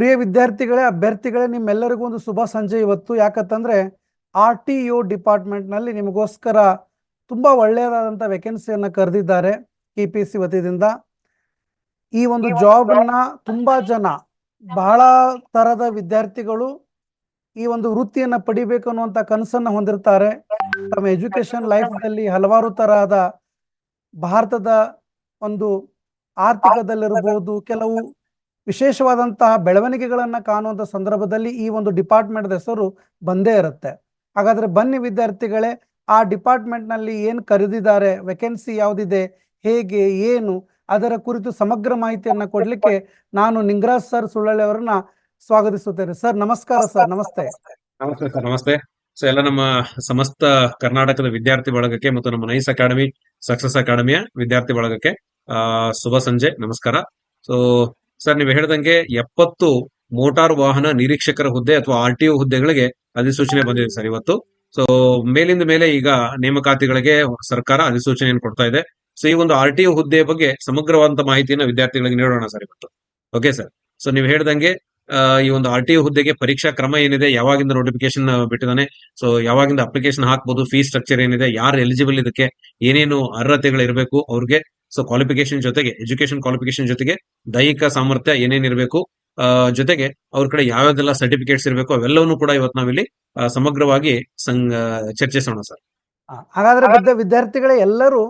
ಪ್ರಿಯ ವಿದ್ಯಾರ್ಥಿಗಳೇ ಅಭ್ಯರ್ಥಿಗಳೇ ನಿಮ್ಮೆಲ್ಲರಿಗೂ ಒಂದು ಶುಭ ಸಂಜೆ ಇವತ್ತು. ಯಾಕಂತಂದ್ರೆ ಆರ್ ಟಿ ಯು ಡಿಪಾರ್ಟ್ಮೆಂಟ್ನಲ್ಲಿ ನಿಮಗೋಸ್ಕರ ತುಂಬಾ ಒಳ್ಳೆಯದಾದಂಥ ವೇಕೆನ್ಸಿಯನ್ನ ಕರೆದಿದ್ದಾರೆ ಕೆ ಪಿ ಸಿ ವತಿಯಿಂದ ಈ ಒಂದು ಜಾಬ್ ಅನ್ನ ತುಂಬಾ ಜನ ಬಹಳ ತರದ ವಿದ್ಯಾರ್ಥಿಗಳು ಈ ಒಂದು ವೃತ್ತಿಯನ್ನ ಪಡಿಬೇಕು ಅನ್ನುವಂತ ಕನಸನ್ನ ಹೊಂದಿರ್ತಾರೆ. ತಮ್ಮ ಎಜುಕೇಶನ್ ಲೈಫ್ನಲ್ಲಿ ಹಲವಾರು ತರಹದ ಭಾರತದ ಒಂದು ಆರ್ಥಿಕದಲ್ಲಿರಬಹುದು ಕೆಲವು ವಿಶೇಷವಾದಂತಹ ಬೆಳವಣಿಗೆಗಳನ್ನ ಕಾಣುವಂತ ಸಂದರ್ಭದಲ್ಲಿ ಈ ಒಂದು ಡಿಪಾರ್ಟ್ಮೆಂಟ್ ಹೆಸರು ಬಂದೇ ಇರುತ್ತೆ. ಹಾಗಾದ್ರೆ ಬನ್ನಿ ವಿದ್ಯಾರ್ಥಿಗಳೇ, ಆ ಡಿಪಾರ್ಟ್ಮೆಂಟ್ನಲ್ಲಿ ಏನ್ ಕರೆದಿದ್ದಾರೆ ವೆಕೆನ್ಸಿ ಯಾವುದಿದೆ, ಹೇಗೆ, ಏನು, ಅದರ ಕುರಿತು ಸಮಗ್ರ ಮಾಹಿತಿಯನ್ನ ಕೊಡ್ಲಿಕ್ಕೆ ನಾನು ನಿಂಗರಾಜ್ ಸರ್ ಸುಳ್ಳಳ್ಳಿ ಅವರನ್ನ ಸ್ವಾಗತಿಸುತ್ತೇನೆ. ಸರ್, ನಮಸ್ಕಾರ ಸರ್, ನಮಸ್ತೆ. ನಮಸ್ತೆ ಸರ್, ನಮಸ್ತೆ. ಸೊ ಎಲ್ಲ ನಮ್ಮ ಸಮಸ್ತ ಕರ್ನಾಟಕದ ವಿದ್ಯಾರ್ಥಿ ಬಳಗಕ್ಕೆ ಮತ್ತು ನಮ್ಮ ನೈಸ್ ಅಕಾಡೆಮಿ, ಸಕ್ಸಸ್ ಅಕಾಡೆಮಿಯ ವಿದ್ಯಾರ್ಥಿ ಬಳಗಕ್ಕೆ ಶುಭ ಸಂಜೆ, ನಮಸ್ಕಾರ. ಸೊ ಸರ್, ನೀವು ಹೇಳ್ದಂಗೆ ಎಪ್ಪತ್ತು ಮೋಟಾರ್ ವಾಹನ ನಿರೀಕ್ಷಕರ ಹುದ್ದೆ ಅಥವಾ ಆರ್ ಟಿ ಹುದ್ದೆಗಳಿಗೆ ಅಧಿಸೂಚನೆ ಬಂದಿದೆ ಸರ್ ಇವತ್ತು. ಸೊ ಮೇಲಿಂದ ಮೇಲೆ ಈಗ ನೇಮಕಾತಿಗಳಿಗೆ ಸರ್ಕಾರ ಅಧಿಸೂಚನೆಯನ್ನು ಕೊಡ್ತಾ ಇದೆ. ಸೊ ಈ ಒಂದು ಆರ್ ಟಿ ಹುದ್ದೆಯ ಬಗ್ಗೆ ಸಮಗ್ರವಾದ ಮಾಹಿತಿಯನ್ನು ವಿದ್ಯಾರ್ಥಿಗಳಿಗೆ ನೀಡೋಣ ಸರ್ ಇವತ್ತು. Okay sir. ಸೊ ನೀವು ಹೇಳ್ದಂಗೆ ಈ ಒಂದು ಆರ್ ಟಿ ಹುದ್ದೆಗೆ ಪರೀಕ್ಷಾ ಕ್ರಮ ಏನಿದೆ, ಯಾವಾಗಿಂದ ನೋಟಿಫಿಕೇಶನ್ ಬಿಟ್ಟಿದ್ದಾನೆ ಸೊ ಯಾವಾಗಿಂದ ಅಪ್ಲಿಕೇಶನ್ ಹಾಕ್ಬೋದು ಫೀಸ್ ಸ್ಟ್ರಕ್ಚರ್ ಏನಿದೆ, ಯಾರು ಎಲಿಜಿಬಲ್ ಇದಕ್ಕೆ, ಏನೇನು ಅರ್ಹತೆಗಳು ಇರಬೇಕು ಅವ್ರಿಗೆ ಸೊ ಕ್ವಾಲಿಫಿಕೇಶನ್ ಜೊತೆಗೆ ಎಜುಕೇಶನ್ ಕ್ವಾಲಿಫಿಕೇಶನ್ ಜೊತೆಗೆ ದೈಹಿಕ ಸಾಮರ್ಥ್ಯ ಏನೇನಿರಬೇಕು ಜೊತೆಗೆ ಅವ್ರ ಕಡೆ ಯಾವ್ಯಾವ್ದೆಲ್ಲ ಸರ್ಟಿಫಿಕೇಟ್ಸ್ ಇರಬೇಕು, ಅವೆಲ್ಲವನ್ನೂ ಕೂಡ ಇವತ್ತು ನಾವಿಲ್ಲಿ ಸಮಗ್ರವಾಗಿ ಚರ್ಚಿಸೋಣ ಸರ್. ಹಾಗಾದ್ರೆ ಬಂದ ವಿದ್ಯಾರ್ಥಿಗಳೇ ಎಲ್ಲರೂ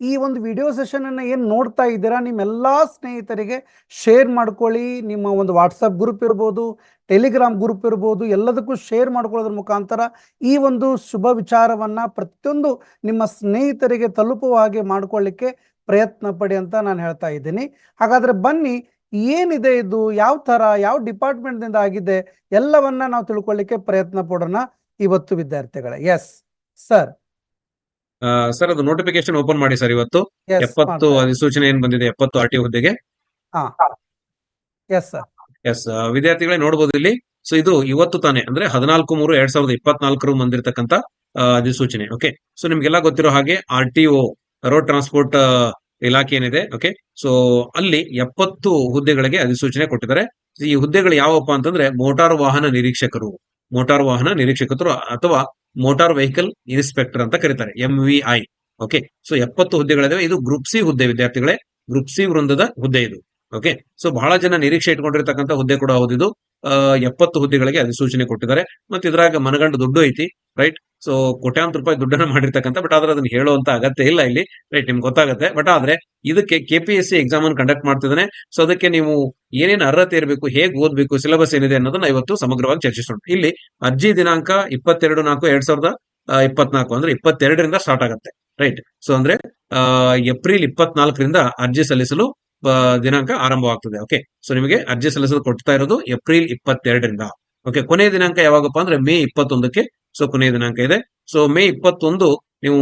ಈ ಒಂದು ವಿಡಿಯೋ ಸೆಷನ್ ಅನ್ನ ಏನ್ ನೋಡ್ತಾ ಇದ್ದೀರಾ, ನಿಮ್ಮೆಲ್ಲಾ ಸ್ನೇಹಿತರಿಗೆ ಶೇರ್ ಮಾಡ್ಕೊಳ್ಳಿ. ನಿಮ್ಮ ಒಂದು ವಾಟ್ಸಪ್ ಗ್ರೂಪ್ ಇರ್ಬೋದು ಟೆಲಿಗ್ರಾಮ್ ಗ್ರೂಪ್ ಇರ್ಬೋದು, ಎಲ್ಲದಕ್ಕೂ ಶೇರ್ ಮಾಡ್ಕೊಳ್ಳೋದ್ರ ಮುಖಾಂತರ ಈ ಒಂದು ಶುಭ ವಿಚಾರವನ್ನ ಪ್ರತಿಯೊಂದು ನಿಮ್ಮ ಸ್ನೇಹಿತರಿಗೆ ತಲುಪುವ ಹಾಗೆ ಮಾಡ್ಕೊಳ್ಳಿಕ್ಕೆ ಪ್ರಯತ್ನ ಪಡಿ ಅಂತ ನಾನು ಹೇಳ್ತಾ ಇದ್ದೀನಿ. ಹಾಗಾದ್ರೆ ಬನ್ನಿ ಏನಿದೆ ಇದು? ಯಾವ ತರ ಯಾವ ಡಿಪಾರ್ಟ್ಮೆಂಟ್ನಿಂದ ಆಗಿದೆ? ಎಲ್ಲವನ್ನ ನಾವು ತಿಳ್ಕೊಳ್ಳಿಕ್ಕೆ ಪ್ರಯತ್ನ ಪಡೋಣ ಇವತ್ತು ವಿದ್ಯಾರ್ಥಿಗಳೇ. ಎಸ್ ಸರ್ ಸರ್ ಅದು ನೋಟಿಫಿಕೇಶನ್ ಓಪನ್ ಮಾಡಿ ಸರ್ ಇವತ್ತು. ಎಪ್ಪತ್ತು ಅಧಿಸೂಚನೆ ಏನ್ ಬಂದಿದೆ? ಎಪ್ಪತ್ತು ಆರ್ ಟಿ ಹುದ್ದೆಗೆ? ಎಸ್ ಸರ್ ಎಸ್ ವಿದ್ಯಾರ್ಥಿಗಳೇ ನೋಡಬಹುದು ಇಲ್ಲಿ. ಸೊ ಇದು ಇವತ್ತು ತಾನೇ ಅಂದ್ರೆ ಹದಿನಾಲ್ಕು ಮೂರು ಎರಡ್ ಸಾವಿರದ ಇಪ್ಪತ್ನಾಲ್ಕರು ಬಂದಿರತಕ್ಕಂತ ಅಧಿಸೂಚನೆ. ಓಕೆ ಸೊ ನಿಮ್ಗೆಲ್ಲ ಗೊತ್ತಿರೋ ಹಾಗೆ R T O road transport ಇಲಾಖೆ ಏನಿದೆ ಓಕೆ ಸೊ ಅಲ್ಲಿ ಎಪ್ಪತ್ತು ಹುದ್ದೆಗಳಿಗೆ ಅಧಿಸೂಚನೆ ಕೊಟ್ಟಿದ್ದಾರೆ. ಈ ಹುದ್ದೆಗಳು ಯಾವಪ್ಪ ಅಂತಂದ್ರೆ ಮೋಟಾರ್ ವಾಹನ ನಿರೀಕ್ಷಕರು. ಮೋಟಾರ್ ವಾಹನ ನಿರೀಕ್ಷಕರು ಅಥವಾ ಮೋಟಾರ್ ವೆಹಿಕಲ್ ಇನ್ಸ್ಪೆಕ್ಟರ್ ಅಂತ ಕರೀತಾರೆ M V I okay so ಎಪ್ಪತ್ತು ಹುದ್ದೆಗಳಿದಾವೆ. ಇದು ಗ್ರೂಪ್ ಸಿ ಹುದ್ದೆ, ವಿದ್ಯಾರ್ಥಿಗಳೇ. ಗ್ರೂಪ್ ಸಿ ವೃಂದದ ಹುದ್ದೆ ಇದು ಓಕೆ ಸೊ ಬಹಳ ಜನ ನಿರೀಕ್ಷೆ ಇಟ್ಕೊಂಡಿರ್ತಕ್ಕಂಥ ಹುದ್ದೆ ಕೂಡ ಹೌದಿದು ಎಪ್ಪತ್ತು ಹುದ್ದೆಗಳಿಗೆ ಅಧಿಸೂಚನೆ ಕೊಟ್ಟಿದ್ದಾರೆ. ಮತ್ತೆ ಇದ್ರಾಗ ಮನಗಂಡ ದುಡ್ಡು ಐತಿ ರೈಟ್ ಸೊ ಕೋಟ್ಯಾಂತರ ರೂಪಾಯಿ ದುಡ್ಡನ್ನ ಮಾಡಿರ್ತಕ್ಕಂಥ ಬಟ್ ಆದ್ರೆ ಅದನ್ನ ಹೇಳುವಂತ ಅಗತ್ಯ ಇಲ್ಲ ಇಲ್ಲಿ ರೈಟ್ ನಿಮ್ಗೆ ಗೊತ್ತಾಗುತ್ತೆ. ಬಟ್ ಆದ್ರೆ, ಇದಕ್ಕೆ K P S C exam ಅನ್ನು ಕಂಡಕ್ಟ್ ಮಾಡ್ತಿದ್ದಾನೆ. ಸೊ ಅದಕ್ಕೆ ನೀವು ಏನೇನು ಅರ್ಹತೆ ಇರಬೇಕು, ಹೇಗೆ ಓದ್ಬೇಕು ಸಿಲೆಬಸ್ ಏನಿದೆ ಅನ್ನೋದನ್ನ ಇವತ್ತು ಸಮಗ್ರವಾಗಿ ಚರ್ಚಿಸೋಣ. ಇಲ್ಲಿ ಅರ್ಜಿ ದಿನಾಂಕ ಇಪ್ಪತ್ತೆರಡು ನಾಲ್ಕು ಎರಡ್ ಸಾವಿರದ ಇಪ್ಪತ್ನಾಲ್ಕು ಅಂದ್ರೆ ಇಪ್ಪತ್ತೆರಡರಿಂದ ಸ್ಟಾರ್ಟ್ ಆಗುತ್ತೆ ರೈಟ್ ಸೊ ಅಂದ್ರೆ ಏಪ್ರಿಲ್ ಇಪ್ಪತ್ನಾಲ್ಕರಿಂದ ಅರ್ಜಿ ಸಲ್ಲಿಸಲು ದಿನಾಂಕ ಆರಂಭವಾಗ್ತದೆ. ಓಕೆ ಸೊ ನಿಮಗೆ ಅರ್ಜಿ ಸಲ್ಲಿಸಲು ಕೊಡ್ತಾ ಇರೋದು ಏಪ್ರಿಲ್ ಇಪ್ಪತ್ತೆರಡರಿಂದ. ಓಕೆ ಕೊನೆಯ ದಿನಾಂಕ ಯಾವಾಗಪ್ಪ ಅಂದ್ರೆ ಮೇ ಇಪ್ಪತ್ತೊಂದಕ್ಕೆ. ಸೊ ಕೊನೆಯ ದಿನಾಂಕ ಇದೆ. ಸೊ ಮೇ ಇಪ್ಪತ್ತೊಂದು ನೀವು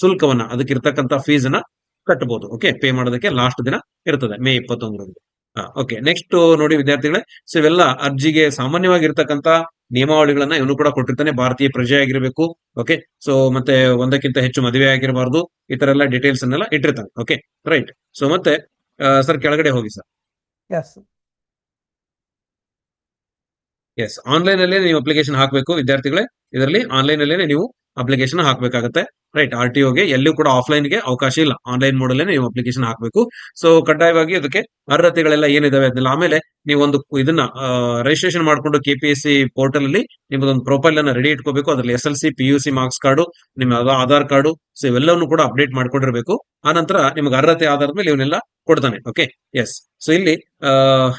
ಶುಲ್ಕವನ್ನ, ಅದಕ್ಕೆ ಇರ್ತಕ್ಕಂಥ ಫೀಸ್ ಅನ್ನ ಕಟ್ಟಬಹುದು ಓಕೆ ಪೇ ಮಾಡೋದಕ್ಕೆ ಲಾಸ್ಟ್ ದಿನ ಇರ್ತದೆ, ಮೇ ಇಪ್ಪತ್ತೊಂದರಂದು. ಓಕೆ ನೆಕ್ಸ್ಟ್ ನೋಡಿ ವಿದ್ಯಾರ್ಥಿಗಳೇ ಸೊ ಇವೆಲ್ಲ ಅರ್ಜಿಗೆ ಸಾಮಾನ್ಯವಾಗಿ ಇರ್ತಕ್ಕಂಥ ನಿಯಮಾವಳಿಗಳನ್ನ ಇವನು ಕೂಡ ಕೊಟ್ಟಿರ್ತಾನೆ. ಭಾರತೀಯ ಪ್ರಜೆ ಆಗಿರಬೇಕು. ಓಕೆ ಸೊ ಮತ್ತೆ ಒಂದಕ್ಕಿಂತ ಹೆಚ್ಚು ಮದುವೆ ಆಗಿರಬಾರ್ದು. ಈ ತರ ಎಲ್ಲ ಡೀಟೇಲ್ಸ್ ಅನ್ನೆಲ್ಲ ಇಟ್ಟಿರ್ತಾನೆ. ಓಕೆ ರೈಟ್ ಸೊ ಮತ್ತೆ ಸರ್ ಕೆಳಗಡೆ ಹೋಗಿ ಸರ್. ಎಸ್ ಆನ್ಲೈನ್ ಅಲ್ಲೇ ನೀವು ಅಪ್ಲಿಕೇಶನ್ ಹಾಕಬೇಕು ವಿದ್ಯಾರ್ಥಿಗಳೇ. ಇದರಲ್ಲಿ ಆನ್ಲೈನ್ ಅಲ್ಲೇ ನೀವು ಅಪ್ಲಿಕೇಶನ್ ಹಾಕಬೇಕಾಗುತ್ತೆ ರೈಟ್ ಆರ್ ಟಿ ಒಗೆ ಎಲ್ಲೂ ಕೂಡ ಆಫ್ಲೈನ್ಗೆ ಅವಕಾಶ ಇಲ್ಲ. ಆನ್ಲೈನ್ ಮೋಡಲ್ಲೇ ನೀವು ಅಪ್ಲಿಕೇಶನ್ ಹಾಕಬೇಕು. ಸೊ ಕಡ್ಡಾಯವಾಗಿ ಅದಕ್ಕೆ ಅರ್ಹತೆಗಳೆಲ್ಲ ಏನಿದಾವೆ ಅದನ್ನೆಲ್ಲ ಆಮೇಲೆ ನೀವು ಒಂದು ಇದನ್ನ ರಿಜಿಸ್ಟ್ರೇಷನ್ ಮಾಡಿಕೊಂಡು K P S C portal ಅಲ್ಲಿ ನಿಮ್ಮದೊಂದು ಪ್ರೊಫೈಲ್ ಅನ್ನ ರೆಡಿ ಇಟ್ಕೋಬೇಕು. ಅದ್ರಲ್ಲಿ S L C P U C marks card ನಿಮ್ಮ ಆಧಾರ್ ಕಾರ್ಡು ಸೊ ಇವೆಲ್ಲವನ್ನು ಕೂಡ ಅಪ್ಡೇಟ್ ಮಾಡ್ಕೊಂಡಿರ್ಬೇಕು. ಆ ನಂತರ ನಿಮ್ಗೆ ಅರ್ಹತೆ ಆಧಾರದ ಮೇಲೆ ಇವನ್ನೆಲ್ಲ ಕೊಡ್ತಾನೆ. ಓಕೆ ಎಸ್ ಸೊ ಇಲ್ಲಿ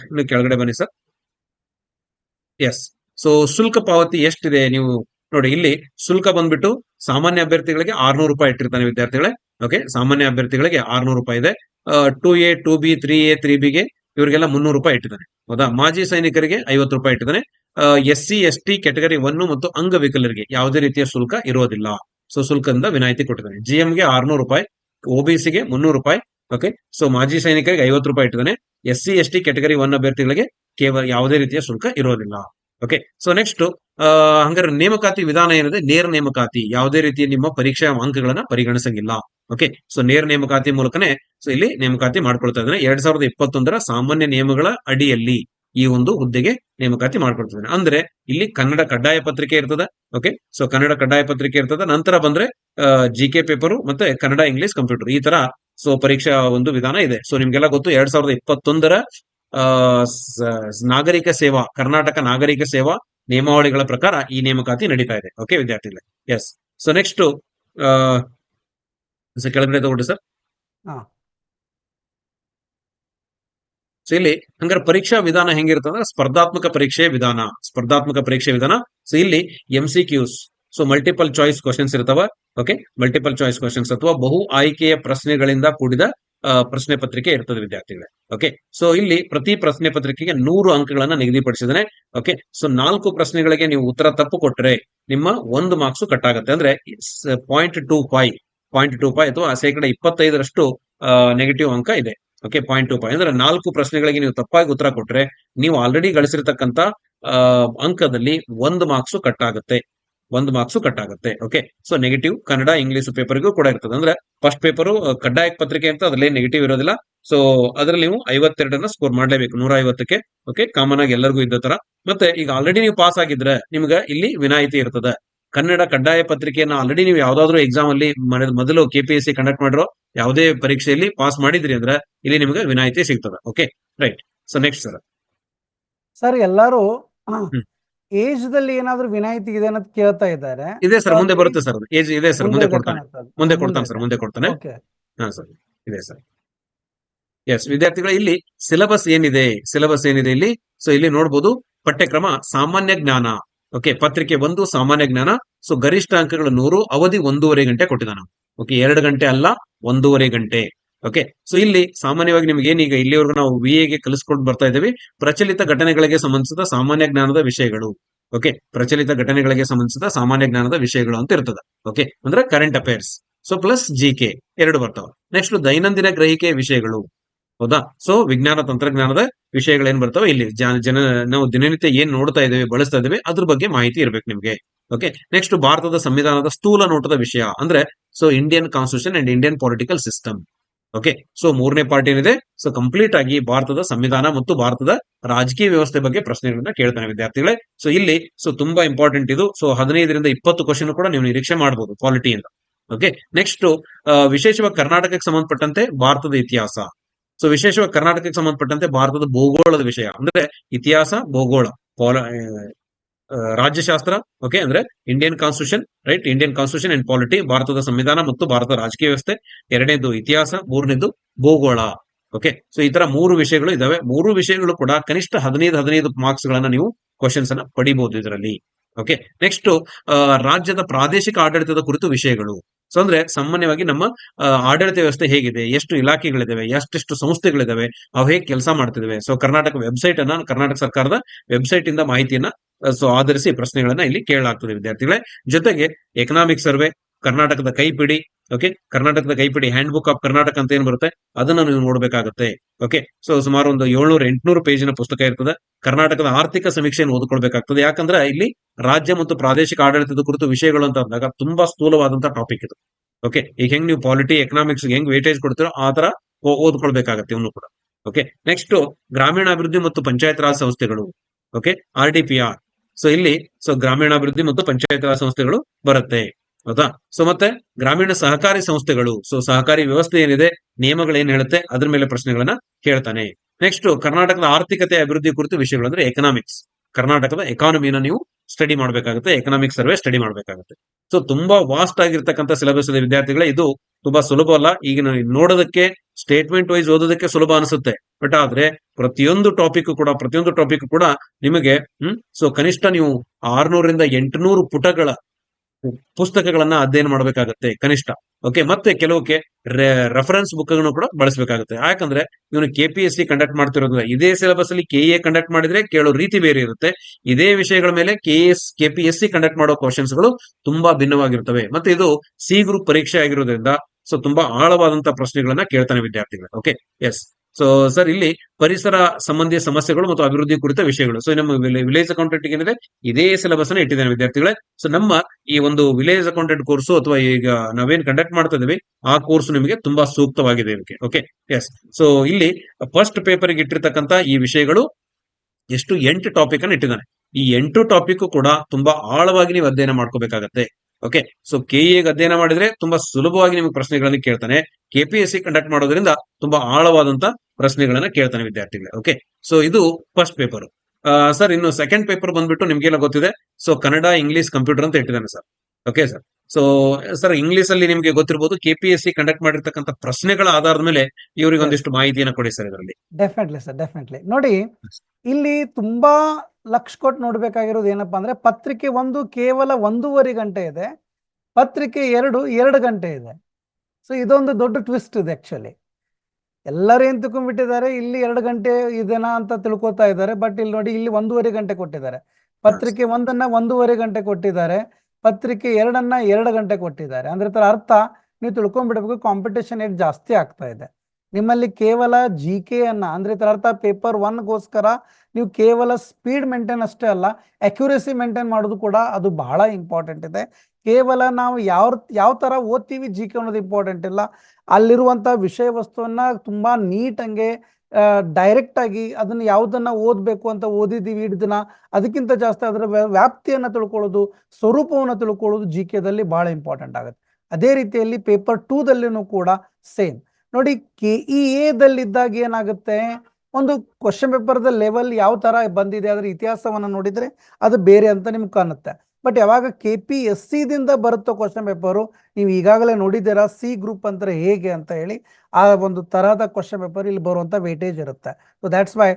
ಇನ್ನು ಕೆಳಗಡೆ ಬನ್ನಿ ಸರ್. ಎಸ್ ಸೊ ಶುಲ್ಕ ಪಾವತಿ ಎಷ್ಟಿದೆ ನೀವು ನೋಡಿ, ಇಲ್ಲಿ ಶುಲ್ಕ ಬಂದ್ಬಿಟ್ಟು ಸಾಮಾನ್ಯ ಅಭ್ಯರ್ಥಿಗಳಿಗೆ ಆರ್ನೂರು ರೂಪಾಯಿ ಇಟ್ಟಿರ್ತಾನೆ ವಿದ್ಯಾರ್ಥಿಗಳೇ. ಓಕೆ ಸಾಮಾನ್ಯ ಅಭ್ಯರ್ಥಿಗಳಿಗೆ ಆರ್ನೂರು ರೂಪಾಯಿ ಇದೆ. Two A two B three A three ಬಿಗೆ ಇವರಿಗೆಲ್ಲ ಮುನ್ನೂರು ರೂಪಾಯಿ ಇಟ್ಟಿದ್ದಾನೆ. ಹೌದಾ? ಮಾಜಿ ಸೈನಿಕರಿಗೆ ಐವತ್ತು ರೂಪಾಯಿ ಇಟ್ಟಿದ್ದಾನೆ. S C S T category one ಮತ್ತು ಅಂಗವಿಕಲರಿಗೆ ಯಾವುದೇ ರೀತಿಯ ಶುಲ್ಕ ಇರೋದಿಲ್ಲ. ಸೊ ಶುಲ್ಕದಿಂದ ವಿನಾಯಿತಿ ಕೊಟ್ಟಿದ್ದಾನೆ. ಜಿ ಗೆ ಆರ್ನೂರು ರೂಪಾಯಿ ಒಬಿಸಿಗೆ ಮುನ್ನೂರು ರೂಪಾಯಿ. ಓಕೆ ಸೊ ಮಾಜಿ ಸೈನಿಕರಿಗೆ ಐವತ್ತು ರೂಪಾಯಿ ಇಟ್ಟಿದ್ದಾನೆ. S C S T category one ಅಭ್ಯರ್ಥಿಗಳಿಗೆ ಕೇವಲ ಯಾವುದೇ ರೀತಿಯ ಶುಲ್ಕ ಇರೋದಿಲ್ಲ. ಓಕೆ ಸೊ ನೆಕ್ಸ್ಟ್ ಹಂಗಾರೆ ನೇಮಕಾತಿ ವಿಧಾನ ಏನಿದೆ ನೇರ ನೇಮಕಾತಿ. ಯಾವುದೇ ರೀತಿಯ ನಿಮ್ಮ ಪರೀಕ್ಷಾ ಅಂಕಗಳನ್ನ ಪರಿಗಣಿಸಂಗಿಲ್ಲ. ಓಕೆ ಸೊ ನೇರ ನೇಮಕಾತಿ ಮೂಲಕನೇ ಸೊ ಇಲ್ಲಿ ನೇಮಕಾತಿ ಮಾಡ್ಕೊಳ್ತಾ ಇದ್ದಾನೆ. ಎರಡ್ ಸಾವಿರದ ಇಪ್ಪತ್ತೊಂದರ ಸಾಮಾನ್ಯ ನಿಯಮಗಳ ಅಡಿಯಲ್ಲಿ ಈ ಒಂದು ಹುದ್ದೆಗೆ ನೇಮಕಾತಿ ಮಾಡ್ಕೊಳ್ತಿದ್ದಾನೆ ಅಂದ್ರೆ, ಇಲ್ಲಿ ಕನ್ನಡ ಕಡ್ಡಾಯ ಪತ್ರಿಕೆ ಇರ್ತದೆ. ಓಕೆ ಸೊ ಕನ್ನಡ ಕಡ್ಡಾಯ ಪತ್ರಿಕೆ ಇರ್ತದೆ. ನಂತರ ಬಂದ್ರೆ ಜಿ ಕೆ ಪೇಪರು ಮತ್ತೆ ಕನ್ನಡ ಇಂಗ್ಲಿಷ್ ಕಂಪ್ಯೂಟರ್ ಈ ತರ ಸೊ ಪರೀಕ್ಷಾ ಒಂದು ವಿಧಾನ ಇದೆ. ಸೊ ನಿಮ್ಗೆಲ್ಲ ಗೊತ್ತು, ಎರಡ್ ಸಾವಿರದ ಇಪ್ಪತ್ತೊಂದರ ನಾಗರಿಕ ಸೇವಾ, ಕರ್ನಾಟಕ ನಾಗರಿಕ ಸೇವಾ ನಿಯಮಾವಳಿಗಳ ಪ್ರಕಾರ ಈ ನೇಮಕಾತಿ ನಡೀತಾ ಇದೆ. ಓಕೆ ವಿದ್ಯಾರ್ಥಿಗಳೇ? ಎಸ್ ಸೊ ನೆಕ್ಸ್ಟ್ ಕೆಳಗಡೆ ತಗೊಳ್ಳಿ ಸರ್. ಹಾ. ಸೊ ಇಲ್ಲಿ ಹಂಗಾರೆ ಪರೀಕ್ಷಾ ವಿಧಾನ ಹೆಂಗಿರುತ್ತೆ ಅಂದ್ರೆ ಸ್ಪರ್ಧಾತ್ಮಕ ಪರೀಕ್ಷೆ ವಿಧಾನ. ಸ್ಪರ್ಧಾತ್ಮಕ ಪರೀಕ್ಷೆ ವಿಧಾನ. ಸೊ ಇಲ್ಲಿ M C Qs so multiple choice questions ಇರ್ತಾವ. ಓಕೆ ಮಲ್ಟಿಪಲ್ ಚಾಯ್ಸ್ ಕ್ವಶನ್ಸ್ ಅಥವಾ ಬಹು ಆಯ್ಕೆಯ ಪ್ರಶ್ನೆಗಳಿಂದ ಕೂಡಿದ ಪ್ರಶ್ನೆ ಪತ್ರಿಕೆ ಇರ್ತದೆ, ವಿದ್ಯಾರ್ಥಿಗಳೇ. ಓಕೆ ಸೊ ಇಲ್ಲಿ ಪ್ರತಿ ಪ್ರಶ್ನೆ ಪತ್ರಿಕೆಗೆ ನೂರು ಅಂಕಗಳನ್ನ ನಿಗದಿಪಡಿಸಿದಾನೆ ಓಕೆ ಸೊ ನಾಲ್ಕು ಪ್ರಶ್ನೆಗಳಿಗೆ ನೀವು ಉತ್ತರ ತಪ್ಪು ಕೊಟ್ಟರೆ ನಿಮ್ಮ ಒಂದು ಮಾರ್ಕ್ಸ್ ಕಟ್ ಆಗುತ್ತೆ ಅಂದ್ರೆ point two five point two five ಅಥವಾ ಶೇಕಡ ಇಪ್ಪತ್ತೈದರಷ್ಟು ನೆಗೆಟಿವ್ ಅಂಕ ಇದೆ. ಓಕೆ ಪಾಯಿಂಟ್ ಟೂ ಫೈವ್ ಅಂದ್ರೆ, ನಾಲ್ಕು ಪ್ರಶ್ನೆಗಳಿಗೆ ನೀವು ತಪ್ಪಾಗಿ ಉತ್ತರ ಕೊಟ್ರೆ, ನೀವು ಆಲ್ರೆಡಿ ಗಳಿಸಿರ್ತಕ್ಕಂಥ ಅಂಕದಲ್ಲಿ ಒಂದು ಮಾರ್ಕ್ಸ್ ಕಟ್ ಆಗುತ್ತೆ ಒಂದು ಮಾರ್ಕ್ಸ್ ಕಟ್ ಆಗುತ್ತೆ okay so negative Kannada English ಪೇಪರ್ಗೂ ಕೂಡ ಇರ್ತದೆ. ಅಂದ್ರೆ ಫಸ್ಟ್ ಪೇಪರು ಕಡ್ಡಾಯ ಪತ್ರಿಕೆ ಅಂತ ಅದ್ರಲ್ಲಿ ನೆಗೆಟಿವ್ ಇರೋದಿಲ್ಲ. ಸೊ ಅದ್ರಲ್ಲಿ ನೀವು ಐವತ್ತೆರಡನ್ನ ಸ್ಕೋರ್ ಮಾಡಲೇಬೇಕು ನೂರ ಐವತ್ತಕ್ಕೆ ಓಕೆ ಕಾಮನ್ ಆಗಿ ಎಲ್ಲರಿಗೂ ಇದ್ದ ತರ. ಮತ್ತೆ ಈಗ ಆಲ್ರೆಡಿ ನೀವು ಪಾಸ್ ಆಗಿದ್ರೆ ನಿಮ್ಗೆ ಇಲ್ಲಿ ವಿನಾಯಿತಿ ಇರ್ತದೆ. ಕನ್ನಡ ಕಡ್ಡಾಯ ಪತ್ರಿಕೆಯನ್ನ ಆಲ್ರೆಡಿ ನೀವು ಯಾವ್ದಾದ್ರು ಎಕ್ಸಾಮ್ ಅಲ್ಲಿ ಮೊದಲು ಕೆಪಿಎಸ್ಸಿ ಕಂಡಕ್ಟ್ ಮಾಡಿರೋ ಯಾವುದೇ ಪರೀಕ್ಷೆಯಲ್ಲಿ ಪಾಸ್ ಮಾಡಿದ್ರಿ ಅಂದ್ರೆ ಇಲ್ಲಿ ನಿಮ್ಗೆ ವಿನಾಯಿತಿ ಸಿಗ್ತದೆ okay right so next sir sir ಎಲ್ಲರೂ. ಏಜ್ ದಲ್ಲಿ ಏನಾದ್ರು ವಿನಾಯಿತಿ ಇದೆ ಅನ್ನೋದು ಕೇಳ್ತಾ ಇದ್ದಾರೆ. ಇದೆ ಸರ್ ಮುಂದೆ ಬರುತ್ತೆ ಸರ್ ಏಜ್ ಇದೆ ಸರ್ ಮುಂದೆ ಕೊಡ್ತಾನೆ. ಮುಂದೆ ಕೊಡ್ತಾನೆ ಸರ್ ಮುಂದೆ ಕೊಡ್ತಾನೆ. ಹಾ ಸರ್ ಇದೆ ಸರ್. ಎಸ್ ವಿದ್ಯಾರ್ಥಿಗಳ ಇಲ್ಲಿ ಸಿಲೆಬಸ್ ಏನಿದೆ? ಸಿಲೆಬಸ್ ಏನಿದೆ ಇಲ್ಲಿ? ಸೊ ಇಲ್ಲಿ ನೋಡಬಹುದು ಪಠ್ಯಕ್ರಮ ಸಾಮಾನ್ಯ ಜ್ಞಾನ. ಓಕೆ ಪತ್ರಿಕೆ ಒಂದು ಸಾಮಾನ್ಯ ಜ್ಞಾನ. ಸೊ ಗರಿಷ್ಠ ಅಂಕಗಳು ನೂರು ಅವಧಿ ಒಂದೂವರೆ ಗಂಟೆ ಕೊಟ್ಟಿದ್ದಾನೆ. ಓಕೆ ಎರಡು ಗಂಟೆ ಅಲ್ಲ ಒಂದೂವರೆ ಗಂಟೆ. ಓಕೆ ಸೊ ಇಲ್ಲಿ ಸಾಮಾನ್ಯವಾಗಿ ನಿಮ್ಗೆ ಏನೀಗ ಇಲ್ಲಿವರೆಗೂ ನಾವು ವಿ ಎಗೆ ಕಲಿಸ್ಕೊಂಡು ಬರ್ತಾ ಇದ್ದೀವಿ, ಪ್ರಚಲಿತ ಘಟನೆಗಳಿಗೆ ಸಂಬಂಧಿಸಿದ ಸಾಮಾನ್ಯ ಜ್ಞಾನದ ವಿಷಯಗಳು. ಓಕೆ ಪ್ರಚಲಿತ ಘಟನೆಗಳಿಗೆ ಸಂಬಂಧಿಸಿದ ಸಾಮಾನ್ಯ ಜ್ಞಾನದ ವಿಷಯಗಳು ಅಂತ ಇರ್ತದೆ. ಓಕೆ ಅಂದ್ರೆ current affairs so plus G K ಎರಡು ಬರ್ತಾವ. ನೆಕ್ಸ್ಟ್ ದೈನಂದಿನ ಗ್ರಹಿಕೆ ವಿಷಯಗಳು. ಹೌದಾ? ಸೊ ವಿಜ್ಞಾನ ತಂತ್ರಜ್ಞಾನದ ವಿಷಯಗಳೇನ್ ಬರ್ತವೆ? ಇಲ್ಲಿ ಜನ ನಾವು ದಿನನಿತ್ಯ ಏನ್ ನೋಡ್ತಾ ಇದ್ದೇವೆ, ಬಳಸ್ತಾ ಇದ್ದೇವೆ, ಅದ್ರ ಬಗ್ಗೆ ಮಾಹಿತಿ ಇರ್ಬೇಕು ನಿಮ್ಗೆ. ಓಕೆ ನೆಕ್ಸ್ಟ್ ಭಾರತದ ಸಂವಿಧಾನದ ಸ್ಥೂಲ ನೋಟದ ವಿಷಯ. ಅಂದ್ರೆ so Indian constitution and Indian political system okay so ಮೂರನೇ ಪಾರ್ಟ್ ಏನಿದೆ? ಸೊ ಕಂಪ್ಲೀಟ್ ಆಗಿ ಭಾರತದ ಸಂವಿಧಾನ ಮತ್ತು ಭಾರತದ ರಾಜಕೀಯ ವ್ಯವಸ್ಥೆ ಬಗ್ಗೆ ಪ್ರಶ್ನೆಗಳನ್ನ ಕೇಳ್ತಾನೆ ವಿದ್ಯಾರ್ಥಿಗಳೇ. ಸೊ ಇಲ್ಲಿ ಸೊ ತುಂಬಾ ಇಂಪಾರ್ಟೆಂಟ್ ಇದು. ಸೊ ಹದಿನೈದರಿಂದ ಇಪ್ಪತ್ತು ಕ್ವಶನ್ ಕೂಡ ನೀವು ನಿರೀಕ್ಷೆ ಮಾಡಬಹುದು ಕ್ವಾಲಿಟಿಯಿಂದ ಓಕೆ ನೆಕ್ಸ್ಟ್ ವಿಶೇಷವಾಗಿ ಕರ್ನಾಟಕಕ್ಕೆ ಸಂಬಂಧಪಟ್ಟಂತೆ ಭಾರತದ ಇತಿಹಾಸ. ಸೊ ವಿಶೇಷವಾಗಿ ಕರ್ನಾಟಕಕ್ಕೆ ಸಂಬಂಧಪಟ್ಟಂತೆ ಭಾರತದ ಭೂಗೋಳದ ವಿಷಯ. ಅಂದ್ರೆ ಇತಿಹಾಸ, ಭೂಗೋಳ ರಾಜ್ಯಶಾಸ್ತ್ರ ಓಕೆ ಅಂದ್ರೆ Indian constitution right Indian constitution and polity ಭಾರತದ ಸಂವಿಧಾನ ಮತ್ತು ಭಾರತದ ರಾಜಕೀಯ ವ್ಯವಸ್ಥೆ. ಎರಡನೇದು ಇತಿಹಾಸ, ಮೂರನೇದು ಭೂಗೋಳ ಓಕೆ ಸೊ ಈ ತರ ಮೂರು ವಿಷಯಗಳು ಇದಾವೆ. ಮೂರು ವಿಷಯಗಳು ಕೂಡ ಕನಿಷ್ಠ ಹದಿನೈದು ಹದಿನೈದು ಮಾರ್ಕ್ಸ್ ಗಳನ್ನ ನೀವು ಕ್ವಶನ್ಸ್ ಅನ್ನ ಪಡಿಬಹುದು ಇದರಲ್ಲಿ ಓಕೆ ನೆಕ್ಸ್ಟ್ ರಾಜ್ಯದ ಪ್ರಾದೇಶಿಕ ಆಡಳಿತದ ಕುರಿತು ವಿಷಯಗಳು. ಸೊ ಅಂದ್ರೆ ಸಾಮಾನ್ಯವಾಗಿ ನಮ್ಮ ಆಡಳಿತ ವ್ಯವಸ್ಥೆ ಹೇಗಿದೆ? ಎಷ್ಟು ಇಲಾಖೆಗಳಿದಾವೆ? ಎಷ್ಟೆಷ್ಟು ಸಂಸ್ಥೆಗಳಿದಾವೆ? ಅವು ಹೇಗೆ ಕೆಲಸ ಮಾಡ್ತಿದ್ದಾವೆ ಸೊ ಕರ್ನಾಟಕ ವೆಬ್ಸೈಟ್ ಅನ್ನ, ಕರ್ನಾಟಕ ಸರ್ಕಾರದ ವೆಬ್ಸೈಟ್ ಇಂದ ಮಾಹಿತಿಯನ್ನ ಸೊ ಆಧರಿಸಿ ಪ್ರಶ್ನೆಗಳನ್ನ ಇಲ್ಲಿ ಕೇಳಲಾಗ್ತದೆ ವಿದ್ಯಾರ್ಥಿಗಳೇ. ಜೊತೆಗೆ ಎಕನಾಮಿಕ್ ಸರ್ವೆ ಕರ್ನಾಟಕದ ಕೈಪಿಡಿ ಓಕೆ ಕರ್ನಾಟಕದ ಕೈಪಿಡಿ ಹ್ಯಾಂಡ್ ಬುಕ್ ಆಫ್ ಕರ್ನಾಟಕ ಅಂತ ಏನ್ ಬರುತ್ತೆ? ಅದನ್ನ ನೀವು ನೋಡ್ಬೇಕಾಗತ್ತೆ ಓಕೆ ಸೊ ಸುಮಾರು ಒಂದು ಏಳ್ನೂರ ಎಂಟುನೂರು ಪೇಜಿನ ಪುಸ್ತಕ ಇರ್ತದೆ. ಕರ್ನಾಟಕದ ಆರ್ಥಿಕ ಸಮೀಕ್ಷೆಯನ್ನು ಓದ್ಕೊಳ್ಬೇಕಾಗ್ತದೆ. ಯಾಕಂದ್ರೆ ಇಲ್ಲಿ ರಾಜ್ಯ ಮತ್ತು ಪ್ರಾದೇಶಿಕ ಆಡಳಿತದ ಕುರಿತು ವಿಷಯಗಳು ಅಂತ ಅಂದಾಗ ತುಂಬಾ ಸ್ಥೂಲವಾದಂತಹ ಟಾಪಿಕ್ ಇದು. ಓಕೆ ಈಗ ಹೆಂಗ್ ನೀವು ಪಾಲಿಟಿ ಎಕನಾಮಿಕ್ಸ್ ಹೆಂಗ್ ವೇಟೇಜ್ ಕೊಡ್ತೀರೋ ಆ ತರ ಓದ್ಕೊಳ್ಬೇಕಾಗತ್ತೆ ಇವನು ಕೂಡ. ಓಕೆ ನೆಕ್ಸ್ಟ್ ಗ್ರಾಮೀಣಾಭಿವೃದ್ಧಿ ಮತ್ತು ಪಂಚಾಯತ್ ರಾಜ್ ಸಂಸ್ಥೆಗಳು. Okay R D P R so ಇಲ್ಲಿ ಸೊ ಗ್ರಾಮೀಣಾಭಿವೃದ್ಧಿ ಮತ್ತು ಪಂಚಾಯತ್ ರಾಜ್ ಸಂಸ್ಥೆಗಳು ಬರುತ್ತೆ. ಹೌದಾ? ಸೊ ಮತ್ತೆ ಗ್ರಾಮೀಣ ಸಹಕಾರಿ ಸಂಸ್ಥೆಗಳು. ಸೊ ಸಹಕಾರಿ ವ್ಯವಸ್ಥೆ ಏನಿದೆ? ನಿಯಮಗಳು ಏನ್ ಹೇಳುತ್ತೆ? ಅದ್ರ ಮೇಲೆ ಪ್ರಶ್ನೆಗಳನ್ನ ಕೇಳ್ತಾನೆ ನೆಕ್ಸ್ಟ್ ಕರ್ನಾಟಕದ ಆರ್ಥಿಕತೆ ಅಭಿವೃದ್ಧಿ ಕುರಿತು ವಿಷಯಗಳು ಅಂದ್ರೆ ಎಕನಾಮಿಕ್ಸ್ ಕರ್ನಾಟಕದ ಎಕಾನಮಿನ ನೀವು ಸ್ಟಡಿ ಮಾಡಬೇಕಾಗುತ್ತೆ ಎಕನಾಮಿಕ್ ಸರ್ವೆ ಸ್ಟಡಿ ಮಾಡಬೇಕಾಗುತ್ತೆ. ಸೊ ತುಂಬಾ ವಾಸ್ಟ್ ಆಗಿರ್ತಕ್ಕಂಥ ಸಿಲೆಬಸ್ ಇದೆ ವಿದ್ಯಾರ್ಥಿಗಳೇ. ಇದು ತುಂಬಾ ಸುಲಭ ಅಲ್ಲ. ಈಗ ನೋಡೋದಕ್ಕೆ ಸ್ಟೇಟ್ಮೆಂಟ್ ವೈಸ್ ಓದೋದಕ್ಕೆ ಸುಲಭ ಅನಿಸುತ್ತೆ. ಬಟ್ ಆದ್ರೆ, ಪ್ರತಿಯೊಂದು ಟಾಪಿಕ್ ಕೂಡ, ಪ್ರತಿಯೊಂದು ಟಾಪಿಕ್ ಕೂಡ ನಿಮಗೆ, ಹ್ಮ್? ಸೊ ಕನಿಷ್ಠ ನೀವು ಆರ್ನೂರಿಂದ ಎಂಟುನೂರು ಪುಟಗಳ ಪುಸ್ತಕಗಳನ್ನ ಅಧ್ಯಯನ ಮಾಡಬೇಕಾಗತ್ತೆ, ಕನಿಷ್ಠ. ಓಕೆ ಮತ್ತೆ ಕೆಲವಕ್ಕೆ ರೆಫರೆನ್ಸ್ ಬುಕ್ಗಳನ್ನು ಕೂಡ ಬಳಸಬೇಕಾಗುತ್ತೆ. ಯಾಕಂದ್ರೆ ಇವನು K P S C conduct ಮಾಡ್ತಿರೋದ್ರಿಂದ ಇದೇ ಸಿಲೆಬಸ್ ಅಲ್ಲಿ ಕೆ ಎ ಕಂಡಕ್ಟ್ ಮಾಡಿದ್ರೆ ಕೇಳೋ ರೀತಿ ಬೇರೆ ಇರುತ್ತೆ. ಇದೇ ವಿಷಯಗಳ ಮೇಲೆ K S K P S C conduct ಮಾಡೋ ಕ್ವಶನ್ಸ್ಗಳು ತುಂಬಾ ಭಿನ್ನವಾಗಿರ್ತವೆ. ಮತ್ತೆ ಇದು ಸಿ ಗ್ರೂಪ್ ಪರೀಕ್ಷೆ ಆಗಿರೋದ್ರಿಂದ ಸೊ ತುಂಬಾ ಆಳವಾದಂತಹ ಪ್ರಶ್ನೆಗಳನ್ನ ಕೇಳ್ತಾನೆ ವಿದ್ಯಾರ್ಥಿಗಳು. ಓಕೆ ಎಸ್ ಸೊ ಸರ್ ಇಲ್ಲಿ ಪರಿಸರ ಸಂಬಂಧಿ ಸಮಸ್ಯೆಗಳು ಮತ್ತು ಅಭಿವೃದ್ಧಿ ಕುರಿತ ವಿಷಯಗಳು. ಸೊ ನಮ್ಮ ವಿಲೇಜ್ ಅಕೌಂಟೆಂಟ್ ಏನಿದೆ? ಇದೇ ಸಿಲೆಬಸ್ ಅನ್ನ ಇಟ್ಟಿದ್ದೇನೆ, ವಿದ್ಯಾರ್ಥಿಗಳೇ. ಸೊ ನಮ್ಮ ಈ ಒಂದು ವಿಲೇಜ್ ಅಕೌಂಟೆಂಟ್ ಕೋರ್ಸು ಅಥವಾ ಈಗ ನಾವೇನ್ ಕಂಡಕ್ಟ್ ಮಾಡ್ತಾ ಇದೀವಿ ಆ ಕೋರ್ಸ್ ನಿಮಗೆ ತುಂಬಾ ಸೂಕ್ತವಾಗಿದೆ ಇದಕ್ಕೆ. ಓಕೆ ಎಸ್ ಸೊ ಇಲ್ಲಿ ಫಸ್ಟ್ ಪೇಪರ್ ಇಟ್ಟಿರ್ತಕ್ಕಂತ ಈ ವಿಷಯಗಳು ಎಷ್ಟು ಎಂಟು ಟಾಪಿಕ್ ಅನ್ನು ಇಟ್ಟಿದ್ದಾನೆ. ಈ ಎಂಟು ಟಾಪಿಕ್ ಕೂಡ ತುಂಬಾ ಆಳವಾಗಿ ನೀವು ಅಧ್ಯಯನ ಮಾಡ್ಕೋಬೇಕಾಗತ್ತೆ. ಓಕೆ ಸೊ ಕೆಇಎಗೆ ಅಧ್ಯಯನ ಮಾಡಿದ್ರೆ ತುಂಬಾ ಸುಲಭವಾಗಿ ನಿಮಗೆ ಪ್ರಶ್ನೆಗಳನ್ನು ಕೇಳ್ತಾನೆ. ಕೆಪಿಎಸ್ಸಿ ಕಂಡಕ್ಟ್ ಮಾಡೋದ್ರಿಂದ ತುಂಬಾ ಆಳವಾದಂತ ಪ್ರಶ್ನೆಗಳನ್ನ ಕೇಳ್ತಾನೆ ವಿದ್ಯಾರ್ಥಿಗಳೇ. ಓಕೆ ಸೊ ಇದು ಫಸ್ಟ್ ಪೇಪರ್ ಸರ್ ಇನ್ನು ಸೆಕೆಂಡ್ ಪೇಪರ್ ಬಂದ್ಬಿಟ್ಟು ನಿಮ್ಗೆಲ್ಲ ಗೊತ್ತಿದೆ. ಸೊ ಕನ್ನಡ ಇಂಗ್ಲಿಷ್ ಕಂಪ್ಯೂಟರ್ ಅಂತ ಇಟ್ಟಿದ್ದಾನೆ sir okay sir so sir English ಅಲ್ಲಿ ನಿಮಗೆ ಗೊತ್ತಿರಬಹುದು ಕೆಪಿಎಸ್ಸಿ ಕಂಡಕ್ಟ್ ಮಾಡಿರ್ತಕ್ಕಂಥ ಪ್ರಶ್ನೆಗಳ ಆಧಾರದ ಮೇಲೆ ಇವರಿಗೆ ಒಂದಿಷ್ಟು ಮಾಹಿತಿಯನ್ನು ಕೊಡಿ ಸರ್ ಇದರಲ್ಲಿ. ಡೆಫಿನೆಟ್ಲಿ ಸರ್ ಡೆಫಿನೆಟ್ಲಿ ನೋಡಿ ಇಲ್ಲಿ ತುಂಬಾ ಲಕ್ಷ ಕೊಟ್ಟು ನೋಡ್ಬೇಕಾಗಿರೋದು ಏನಪ್ಪಾ ಅಂದ್ರೆ ಪತ್ರಿಕೆ ಒಂದು ಕೇವಲ ಒಂದೂವರೆ ಗಂಟೆ ಇದೆ, ಪತ್ರಿಕೆ ಎರಡು ಎರಡು ಗಂಟೆ ಇದೆ. ಸೊ ಇದೊಂದು ದೊಡ್ಡ ಟ್ವಿಸ್ಟ್ ಇದೆ ಆಕ್ಚುಲಿ ಎಲ್ಲರೂ ಏನ್ ತಿಳ್ಕೊಂಡ್ಬಿಟ್ಟಿದ್ದಾರೆ, ಇಲ್ಲಿ ಎರಡು ಗಂಟೆ ಇದೆನಾ ಅಂತ ತಿಳ್ಕೊತಾ ಇದ್ದಾರೆ ಬಟ್ ಇಲ್ಲಿ ನೋಡಿ ಇಲ್ಲಿ ಒಂದೂವರೆ ಗಂಟೆ ಕೊಟ್ಟಿದ್ದಾರೆ. ಪತ್ರಿಕೆ ಒಂದನ್ನ ಒಂದೂವರೆ ಗಂಟೆ ಕೊಟ್ಟಿದ್ದಾರೆ, ಪತ್ರಿಕೆ ಎರಡನ್ನ ಎರಡು ಗಂಟೆ ಕೊಟ್ಟಿದ್ದಾರೆ. ಅಂದ್ರೆ ತರ ಅರ್ಥ, ನೀವು ತಿಳ್ಕೊಂಡ್ಬಿಡ್ಬೇಕು ಕಾಂಪಿಟೇಷನ್ ಎಷ್ಟು ಜಾಸ್ತಿ ಆಗ್ತಾ ಇದೆ. ನಿಮ್ಮಲ್ಲಿ ಕೇವಲ ಜಿ ಕೆ ಅನ್ನ, ಅಂದ್ರೆ ಇದರ ಅರ್ಥ ಪೇಪರ್ ಒನ್ಗೋಸ್ಕರ ನೀವು ಕೇವಲ ಸ್ಪೀಡ್ ಮೇಂಟೈನ್ ಅಷ್ಟೇ ಅಲ್ಲ ಅಕ್ಯುರೇಸಿ ಮೇಂಟೈನ್ ಮಾಡೋದು ಕೂಡ ಅದು ಬಹಳ ಇಂಪಾರ್ಟೆಂಟ್ ಇದೆ. ಕೇವಲ ನಾವು ಯಾವ ಯಾವ ತರ ಓದ್ತೀವಿ ಜಿ ಕೆ ಅನ್ನೋದು ಇಂಪಾರ್ಟೆಂಟ್ ಇಲ್ಲ. ಅಲ್ಲಿರುವಂತ ವಿಷಯ ವಸ್ತುವನ್ನ ತುಂಬಾ ನೀಟಂಗೆ ಡೈರೆಕ್ಟ್ ಆಗಿ ಅದನ್ನ ಯಾವ್ದನ್ನ ಓದ್ಬೇಕು ಅಂತ ಓದಿದೀವಿ ಇಡ್ ಅದಕ್ಕಿಂತ ಜಾಸ್ತಿ ಅದರ ವ್ಯಾ- ವ್ಯಾಪ್ತಿಯನ್ನ ತಿಳ್ಕೊಳ್ಳೋದು, ಸ್ವರೂಪವನ್ನು ತಿಳ್ಕೊಳ್ಳೋದು ಜಿ ಕೆದಲ್ಲಿ ಬಹಳ ಇಂಪಾರ್ಟೆಂಟ್ ಆಗುತ್ತೆ. ಅದೇ ರೀತಿಯಲ್ಲಿ ಪೇಪರ್ ಟೂ ದಲ್ಲಿನೂ ಕೂಡ ಸೇಮ್ ನೋಡಿ, ಕೆ ಇ ಎದಲ್ಲಿದ್ದಾಗ ಏನಾಗುತ್ತೆ? ಒಂದು ಕ್ವಶನ್ ಪೇಪರ್ದ ಲೆವೆಲ್ ಯಾವ ತರ ಬಂದಿದೆ ಅದರ ಇತಿಹಾಸವನ್ನ ನೋಡಿದ್ರೆ ಅದು ಬೇರೆ ಅಂತ ನಿಮ್ಗೆ ಕಾಣುತ್ತೆ. ಬಟ್ ಯಾವಾಗ ಕೆ ಪಿ ಎಸ್ ಸಿದಿಂದ ಬರುತ್ತೋ ಕ್ವಶನ್ ಪೇಪರು ನೀವು ಈಗಾಗಲೇ ನೋಡಿದ್ದೀರಾ ಸಿ ಗ್ರೂಪ್ ಅಂದರೆ ಹೇಗೆ ಅಂತ ಹೇಳಿ, ಆ ಒಂದು ತರಹದ ಕ್ವಶನ್ ಪೇಪರ್ ಇಲ್ಲಿ ಬರುವಂಥ ವೇಟೇಜ್ ಇರುತ್ತೆ. ಸೊ ದ್ಯಾಟ್ಸ್ ವೈ